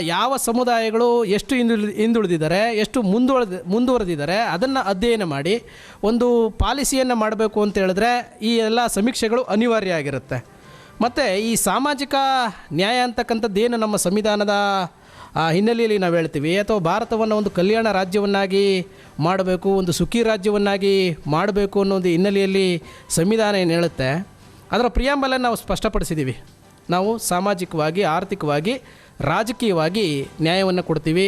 Speaker 10: ಯಾವ ಸಮುದಾಯಗಳು ಎಷ್ಟು ಹಿಂದುಳಿ, ಹಿಂದುಳಿದಿದ್ದಾರೆ, ಎಷ್ಟು ಮುಂದುವರೆದ, ಮುಂದುವರೆದಿದ್ದಾರೆ, ಅದನ್ನು ಅಧ್ಯಯನ ಮಾಡಿ, ಒಂದು ಪಾಲಿಸಿಯನ್ನು ಮಾಡಬೇಕು ಅಂತ ಹೇಳಿದ್ರೆ ಈ ಎಲ್ಲ ಸಮೀಕ್ಷೆಗಳು ಅನಿವಾರ್ಯ ಆಗಿರುತ್ತೆ. ಮತ್ತು ಈ ಸಾಮಾಜಿಕ ನ್ಯಾಯ ಅಂತಕ್ಕಂಥದ್ದು ಏನು ನಮ್ಮ ಸಂವಿಧಾನದ ಹಿನ್ನೆಲೆಯಲ್ಲಿ ನಾವು ಹೇಳ್ತೀವಿ, ಅಥವಾ ಭಾರತವನ್ನು ಒಂದು ಕಲ್ಯಾಣ ರಾಜ್ಯವನ್ನಾಗಿ ಮಾಡಬೇಕು, ಒಂದು ಸುಖಿ ರಾಜ್ಯವನ್ನಾಗಿ ಮಾಡಬೇಕು ಅನ್ನೋ ಒಂದು ಹಿನ್ನೆಲೆಯಲ್ಲಿ ಸಂವಿಧಾನ ಏನು ಹೇಳುತ್ತೆ, ಅದರ ಪ್ರಿಯಾಂಬಲನ್ನು ನಾವು ಸ್ಪಷ್ಟಪಡಿಸಿದ್ದೀವಿ ನಾವು ಸಾಮಾಜಿಕವಾಗಿ, ಆರ್ಥಿಕವಾಗಿ ರಾಜಕೀಯವಾಗಿ ನ್ಯಾಯವನ್ನು ಕೊಡ್ತೀವಿ.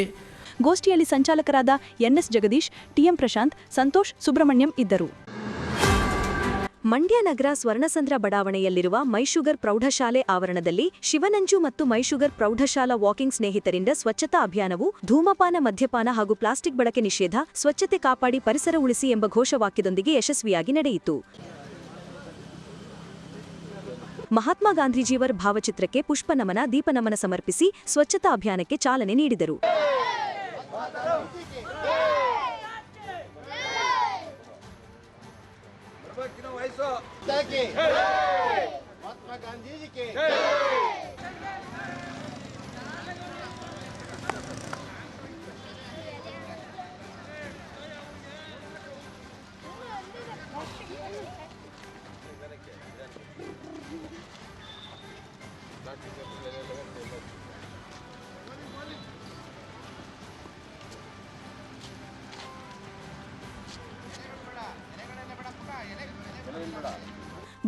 Speaker 1: ಗೋಷ್ಠಿಯಲ್ಲಿ ಸಂಚಾಲಕರಾದ N S Jagadish, T M Prashanth, Santosh Subramanyam ಇದ್ದರು.
Speaker 6: ಮಂಡ್ಯ ನಗರ ಸ್ವರ್ಣಸಂದ್ರ ಬಡಾವಣೆಯಲ್ಲಿರುವ ಮೈಶುಗರ್ ಪ್ರೌಢಶಾಲೆ ಆವರಣದಲ್ಲಿ ಶಿವನಂಜು ಮತ್ತು ಮೈಶುಗರ್ ಪ್ರೌಢಶಾಲಾ ವಾಕಿಂಗ್ ಸ್ನೇಹಿತರಿಂದ ಸ್ವಚ್ಛತಾ ಅಭಿಯಾನವು ಧೂಮಪಾನ, ಮದ್ಯಪಾನ ಹಾಗೂ ಪ್ಲಾಸ್ಟಿಕ್ ಬಳಕೆ ನಿಷೇಧ ಸ್ವಚ್ಛತೆ ಕಾಪಾಡಿ ಪರಿಸರ ಉಳಿಸಿ ಎಂಬ ಘೋಷವಾಕ್ಯದೊಂದಿಗೆ ಯಶಸ್ವಿಯಾಗಿ ನಡೆಯಿತು. ಮಹಾತ್ಮ ಗಾಂಧೀಜಿಯವರ ಭಾವಚಿತ್ರಕ್ಕೆ ಪುಷ್ಪನಮನ ದೀಪನಮನ ಸಮರ್ಪಿಸಿ ಸ್ವಚ್ಛತಾ ಅಭಿಯಾನಕ್ಕೆ ಚಾಲನೆ ನೀಡಿದರು.
Speaker 2: ಮಹಾತ್ಮ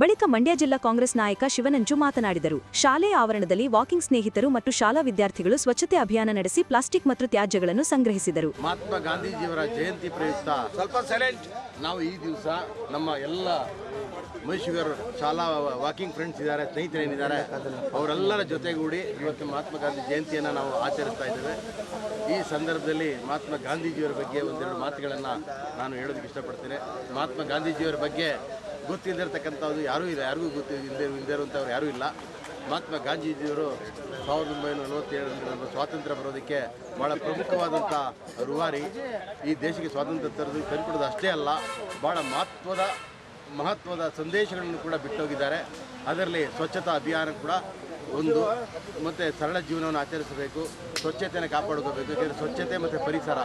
Speaker 6: ಬಳಿಕ ಮಂಡ್ಯ ಜಿಲ್ಲಾ ಕಾಂಗ್ರೆಸ್ ನಾಯಕ ಶಿವನಂಜು ಮಾತನಾಡಿದರು. ಶಾಲೆಯ ಆವರಣದಲ್ಲಿ ವಾಕಿಂಗ್ ಸ್ನೇಹಿತರು ಮತ್ತು ಶಾಲಾ ವಿದ್ಯಾರ್ಥಿಗಳು ಸ್ವಚ್ಛತೆ ಅಭಿಯಾನ ನಡೆಸಿ ಪ್ಲಾಸ್ಟಿಕ್ ಮತ್ತು ತ್ಯಾಜ್ಯಗಳನ್ನು ಸಂಗ್ರಹಿಸಿದರು.
Speaker 11: ಮಹಾತ್ಮ ಗಾಂಧೀಜಿಯವರ ಜಯಂತಿ ಪ್ರಯುಕ್ತ ಸ್ವಲ್ಪ ನಾವು ಈ ದಿವಸ ನಮ್ಮ ಎಲ್ಲ ಮೈಸೂರು ಶಾಲಾ ವಾಕಿಂಗ್ ಫ್ರೆಂಡ್ಸ್ ಇದ್ದಾರೆ ಸ್ನೇಹಿತರೇನಿದ್ದಾರೆ ಅವರೆಲ್ಲರ ಜೊತೆಗೂಡಿ ಇವತ್ತು ಮಹಾತ್ಮ ಗಾಂಧಿ ಜಯಂತಿಯನ್ನು ನಾವು ಆಚರಿಸ್ತಾ ಇದ್ದೇವೆ. ಈ ಸಂದರ್ಭದಲ್ಲಿ ಮಹಾತ್ಮ ಗಾಂಧೀಜಿಯವರ ಬಗ್ಗೆ ಒಂದೆರಡು ಮಾತುಗಳನ್ನು ನಾನು ಹೇಳೋದಕ್ಕೆ ಇಷ್ಟಪಡ್ತೇನೆ. ಮಹಾತ್ಮ ಗಾಂಧೀಜಿಯವರ ಬಗ್ಗೆ ಗೊತ್ತಿಲ್ಲದಿರ್ತಕ್ಕಂಥದ್ದು ಯಾರೂ ಇಲ್ಲ, ಯಾರಿಗೂ ಗೊತ್ತಿ ಇಲ್ಲದೆ ಇರುವಂಥವ್ರು ಯಾರೂ ಇಲ್ಲ. ಮಹಾತ್ಮ ಗಾಂಧೀಜಿಯವರು ಸಾವಿರದ ಒಂಬೈನೂರ ನಲವತ್ತೇಳರಲ್ಲಿ ನಮ್ಮ ಸ್ವಾತಂತ್ರ್ಯ ಬರೋದಕ್ಕೆ ಭಾಳ ಪ್ರಮುಖವಾದಂಥ ರೂವಾರಿ ಈ ದೇಶಕ್ಕೆ ಸ್ವಾತಂತ್ರ್ಯ ತರೋದು ತಂದುಕೊಡೋದು ಅಷ್ಟೇ ಅಲ್ಲ ಭಾಳ ಮಹತ್ವದ ಮಹತ್ವದ ಸಂದೇಶಗಳನ್ನು ಕೂಡ ಬಿಟ್ಟೋಗಿದ್ದಾರೆ. ಅದರಲ್ಲಿ ಸ್ವಚ್ಛತಾ ಅಭಿಯಾನ ಕೂಡ ಒಂದು, ಮತ್ತು ಸರಳ ಜೀವನವನ್ನು ಆಚರಿಸಬೇಕು, ಸ್ವಚ್ಛತೆಯನ್ನು ಕಾಪಾಡ್ಕೋಬೇಕು ಯಾಕೆಂದರೆ ಸ್ವಚ್ಛತೆ ಮತ್ತು ಪರಿಸರ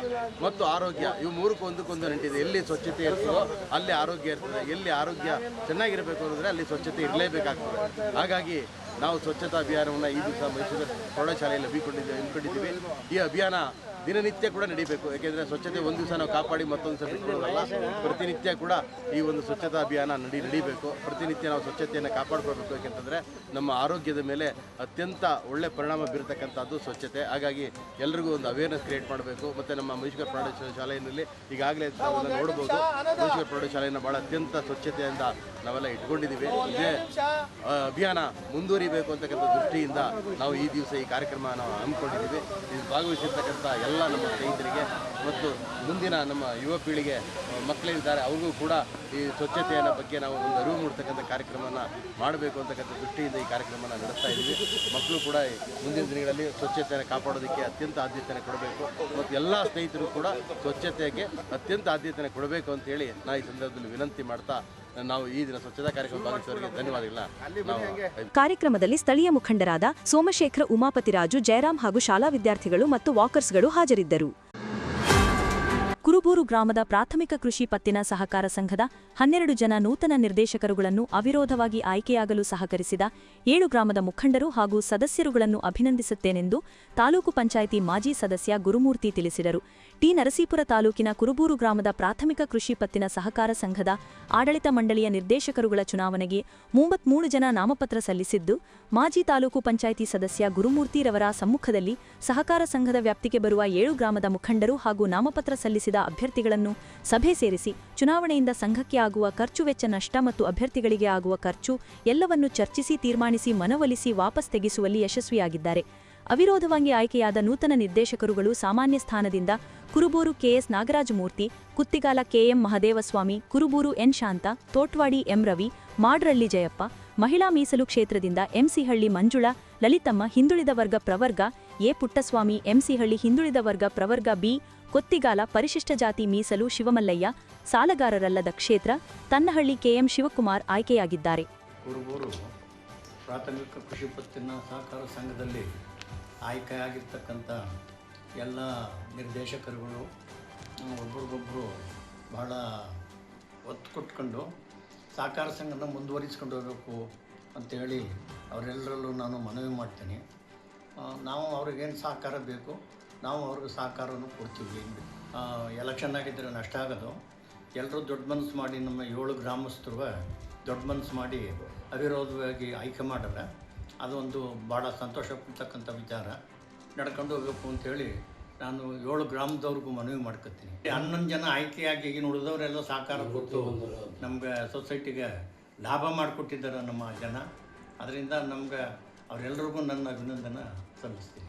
Speaker 11: ಮತ್ತು ಆರೋಗ್ಯ, ಇವು ಮೂರಕ್ಕೂ ಒಂದಕ್ಕೊಂದು ನಂಟಿದೆ ಎಲ್ಲಿ ಸ್ವಚ್ಛತೆ ಇರ್ತದೋ ಅಲ್ಲಿ ಆರೋಗ್ಯ ಇರ್ತದೆ. ಎಲ್ಲಿ ಆರೋಗ್ಯ ಚೆನ್ನಾಗಿರಬೇಕು ಅಂದರೆ ಅಲ್ಲಿ ಸ್ವಚ್ಛತೆ ಇರಲೇಬೇಕಾಗ್ತದೆ. ಹಾಗಾಗಿ ನಾವು ಸ್ವಚ್ಛತಾ ಅಭಿಯಾನವನ್ನು ಈ ದಿವಸ ಮೈಸೂರು ಪ್ರೌಢಶಾಲೆಯಲ್ಲಿ ಹಮ್ಮಿಕೊಂಡಿದ್ದೇವೆ. ಈ ಅಭಿಯಾನ ದಿನನಿತ್ಯ ಕೂಡ ನಡೀಬೇಕು. ಯಾಕೆಂದರೆ ಸ್ವಚ್ಛತೆ ಒಂದು ದಿವಸ ನಾವು ಕಾಪಾಡಿ ಮತ್ತೊಂದು ದಿವಸ ಬಿಟ್ಕೊಳ್ಳೋದಲ್ಲ ಪ್ರತಿನಿತ್ಯ ಕೂಡ ಈ ಒಂದು ಸ್ವಚ್ಛತಾ ಅಭಿಯಾನ ನಡಿ ನಡೀಬೇಕು. ಪ್ರತಿನಿತ್ಯ ನಾವು ಸ್ವಚ್ಛತೆಯನ್ನು ಕಾಪಾಡ್ಕೋಬೇಕು ಯಾಕೆಂತಂದರೆ ನಮ್ಮ ಆರೋಗ್ಯದ ಮೇಲೆ ಅತ್ಯಂತ ಒಳ್ಳೆ ಪರಿಣಾಮ ಬೀರತಕ್ಕಂಥದ್ದು ಸ್ವಚ್ಛತೆ. ಹಾಗಾಗಿ ಎಲ್ರಿಗೂ ಒಂದು ಅವೇರ್ನೆಸ್ ಕ್ರಿಯೇಟ್ ಮಾಡಬೇಕು. ಮತ್ತು ನಮ್ಮ ಮೈಸೂರು ಪ್ರೌಢಶಾಲೆಯಲ್ಲಿ ಈಗಾಗಲೇ ತಾವೆಲ್ಲ ನೋಡ್ಬೋದು. ಮೈಸೂರು ಪ್ರೌಢಶಾಲೆಯನ್ನು ಭಾಳ ಅತ್ಯಂತ ಸ್ವಚ್ಛತೆಯಿಂದ ನಾವೆಲ್ಲ ಇಟ್ಕೊಂಡಿದ್ದೀವಿ. ಇದೇ ಅಭಿಯಾನ ಮುಂದುವರಿಬೇಕು ಅಂತಕ್ಕಂಥ ದೃಷ್ಟಿಯಿಂದ ನಾವು ಈ ದಿವಸ ಈ ಕಾರ್ಯಕ್ರಮ ನಾವು ಹಮ್ಮಿಕೊಂಡಿದ್ದೀವಿ. ಇದು ಭಾಗವಹಿಸಿರ್ತಕ್ಕಂಥ ನಮ್ಮ ಸ್ನೇಹಿತರಿಗೆ ಮತ್ತು ಮುಂದಿನ ನಮ್ಮ ಯುವ ಪೀಳಿಗೆ ಮಕ್ಕಳಿದ್ದಾರೆ, ಅವ್ರಿಗೂ ಕೂಡ ಈ ಸ್ವಚ್ಛತೆಯ ಬಗ್ಗೆ ನಾವು ಒಂದು ಅರಿವು ಮೂಡ್ತಕ್ಕಂಥ ಕಾರ್ಯಕ್ರಮನ ಮಾಡಬೇಕು ಅಂತಕ್ಕಂಥ ದೃಷ್ಟಿಯಿಂದ ಈ ಕಾರ್ಯಕ್ರಮನ ನಡೆಸ್ತಾ ಇದ್ದೀವಿ. ಮಕ್ಕಳು ಕೂಡ ಮುಂದಿನ ದಿನಗಳಲ್ಲಿ ಸ್ವಚ್ಛತೆಯನ್ನು ಕಾಪಾಡೋದಕ್ಕೆ ಅತ್ಯಂತ ಆದ್ಯತೆಯನ್ನು ಕೊಡಬೇಕು. ಮತ್ತು ಎಲ್ಲ ಸ್ನೇಹಿತರು ಕೂಡ ಸ್ವಚ್ಛತೆಗೆ ಅತ್ಯಂತ ಆದ್ಯತೆಯನ್ನು ಕೊಡಬೇಕು ಅಂತೇಳಿ ನಾ ಈ ಸಂದರ್ಭದಲ್ಲಿ ವಿನಂತಿ ಮಾಡ್ತಾ ನಾವು ಈ ದಿನ ಸ್ವಚ್ಛತಾ ಕಾರ್ಯಕ್ರಮ
Speaker 6: ಕಾರ್ಯಕ್ರಮದಲ್ಲಿ ಸ್ಥಳೀಯ ಮುಖಂಡರಾದ ಸೋಮಶೇಖರ ಉಮಾಪತಿರಾಜು ಜಯರಾಮ್ ಹಾಗೂ ಶಾಲಾ ವಿದ್ಯಾರ್ಥಿಗಳು ಮತ್ತು ವಾಕರ್ಸ್ಗಳು ಹಾಜರಿದ್ದರು. ಕುರುಬೂರು ಗ್ರಾಮದ ಪ್ರಾಥಮಿಕ ಕೃಷಿ ಪತ್ತಿನ ಸಹಕಾರ ಸಂಘದ ಹನ್ನೆರಡು ಜನ ನೂತನ ನಿರ್ದೇಶಕರುಗಳನ್ನು ಅವಿರೋಧವಾಗಿ ಆಯ್ಕೆಯಾಗಲು ಸಹಕರಿಸಿದ ಏಳು ಗ್ರಾಮದ ಮುಖಂಡರು ಹಾಗೂ ಸದಸ್ಯರುಗಳನ್ನು ಅಭಿನಂದಿಸುತ್ತೇನೆಂದು ತಾಲೂಕು ಪಂಚಾಯಿತಿ ಮಾಜಿ ಸದಸ್ಯ ಗುರುಮೂರ್ತಿ ತಿಳಿಸಿದರು.
Speaker 1: ಟಿ ನರಸೀಪುರ ತಾಲೂಕಿನ ಕುರುಬೂರು ಗ್ರಾಮದ ಪ್ರಾಥಮಿಕ ಕೃಷಿ ಪತ್ತಿನ ಸಹಕಾರ ಸಂಘದ ಆಡಳಿತ ಮಂಡಳಿಯ ನಿರ್ದೇಶಕರುಗಳ ಚುನಾವಣೆಗೆ ಮೂವತ್ಮೂರು ಜನ ನಾಮಪತ್ರ ಸಲ್ಲಿಸಿದ್ದು, ಮಾಜಿ ತಾಲೂಕು ಪಂಚಾಯಿತಿ ಸದಸ್ಯ ಗುರುಮೂರ್ತಿರವರ ಸಮ್ಮುಖದಲ್ಲಿ ಸಹಕಾರ ಸಂಘದ ವ್ಯಾಪ್ತಿಗೆ ಬರುವ ಏಳು ಗ್ರಾಮದ ಮುಖಂಡರು ಹಾಗೂ ನಾಮಪತ್ರ ಸಲ್ಲಿಸಿದ ಅಭ್ಯರ್ಥಿಗಳನ್ನು ಸಭೆ ಸೇರಿಸಿ ಚುನಾವಣೆಯಿಂದ ಸಂಘಕ್ಕೆ ಆಗುವ ಖರ್ಚು ವೆಚ್ಚ ನಷ್ಟ ಮತ್ತು ಅಭ್ಯರ್ಥಿಗಳಿಗೆ ಆಗುವ ಖರ್ಚು ಎಲ್ಲವನ್ನು ಚರ್ಚಿಸಿ ತೀರ್ಮಾನಿಸಿ ಮನವೊಲಿಸಿ ವಾಪಸ್ ತೆಗೆಸುವಲ್ಲಿ ಯಶಸ್ವಿಯಾಗಿದ್ದಾರೆ. ಅವಿರೋಧವಾಗಿ ಆಯ್ಕೆಯಾದ ನೂತನ ನಿರ್ದೇಶಕರುಗಳು ಸಾಮಾನ್ಯ ಸ್ಥಾನದಿಂದ Kuruburu K S Nagarajamurthy, Kuttigala K M Mahadevaswamy, Kuruburu N Shanta, Thotwadi M Ravi, Madralli Jayappa, ಮಹಿಳಾ ಮೀಸಲು ಕ್ಷೇತ್ರದಿಂದ ಎಂಸಿಹಳ್ಳಿ ಮಂಜುಳಾ, ಲಲಿತಮ್ಮ ಹಿಂದುಳಿದ ವರ್ಗ ಪ್ರವರ್ಗ, ಎ ಪುಟ್ಟಸ್ವಾಮಿ ಎಂಸಿಹಳ್ಳಿ ಹಿಂದುಳಿದ ವರ್ಗ ಪ್ರವರ್ಗ ಬಿ, ಕೊತ್ತಿಗಾಲ ಪರಿಶಿಷ್ಟ ಜಾತಿ ಮೀಸಲು ಶಿವಮಲ್ಲಯ್ಯ, ಸಾಲಗಾರರಲ್ಲದ ಕ್ಷೇತ್ರ, ತನ್ನಹಳ್ಳಿ ಕೆಎಂ ಶಿವಕುಮಾರ್ ಆಯ್ಕೆಯಾಗಿದ್ದಾರೆ.
Speaker 12: ಪ್ರಾಥಮಿಕ ಕೃಷಿ ಪತ್ತಿನ ಸಹಕಾರ ಸಂಘದಲ್ಲಿ ಆಯ್ಕೆಯಾಗಿರ್ತಕ್ಕಂಥ ಎಲ್ಲ ನಿರ್ದೇಶಕರುಗಳು ಒಬ್ರಿಗೊಬ್ಬರು ಭಾಳ ಒತ್ತು ಕೊಟ್ಕೊಂಡು ಸಹಕಾರ ಸಂಘನ ಮುಂದುವರಿಸ್ಕೊಂಡು ಹೋಗಬೇಕು ಅಂತೇಳಿ ಅವರೆಲ್ಲರಲ್ಲೂ ನಾನು ಮನವಿ ಮಾಡ್ತೀನಿ. ನಾವು ಅವ್ರಿಗೇನು ಸಹಕಾರ ಬೇಕು, ನಾವು ಅವ್ರಿಗೆ ಸಹಕಾರವನ್ನು ಕೊಡ್ತೀವಿ. ಎಲೆಕ್ಷನ್ ಆಗಿದ್ದರೆ ನಷ್ಟ ಆಗೋದು. ಎಲ್ಲರೂ ದೊಡ್ಡ ಮನಸ್ಸು ಮಾಡಿ ನಮ್ಮ ಏಳು ಗ್ರಾಮಸ್ಥರು ದೊಡ್ಡ ಮನಸ್ಸು ಮಾಡಿ ಅವಿರೋಧವಾಗಿ ಆಯ್ಕೆ ಮಾಡಲ್ಲ ಅದೊಂದು ಭಾಳ ಸಂತೋಷ ಪಡ್ತಕ್ಕಂಥ ವಿಚಾರ. ನಡ್ಕೊಂಡು ಹೋಗ್ಬೇಕು ಅಂತೇಳಿ ನಾನು ಏಳು ಗ್ರಾಮದವ್ರಿಗೂ ಮನವಿ ಮಾಡ್ಕೊತೀನಿ ಹನ್ನೊಂದು ಜನ ಆಯ್ಕೆಯಾಗಿ ಈಗಿನ ಉಳಿದವರೆಲ್ಲ ಸಹಕಾರ ಕೊಟ್ಟು ನಮಗೆ ಸೊಸೈಟಿಗೆ ಲಾಭ ಮಾಡಿಕೊಟ್ಟಿದ್ದಾರೆ ನಮ್ಮ ಜನ. ಅದರಿಂದ ನಮ್ಗೆ ಅವರೆಲ್ಲರಿಗೂ ನನ್ನ ಅಭಿನಂದನೆ ಸಲ್ಲಿಸ್ತೀನಿ.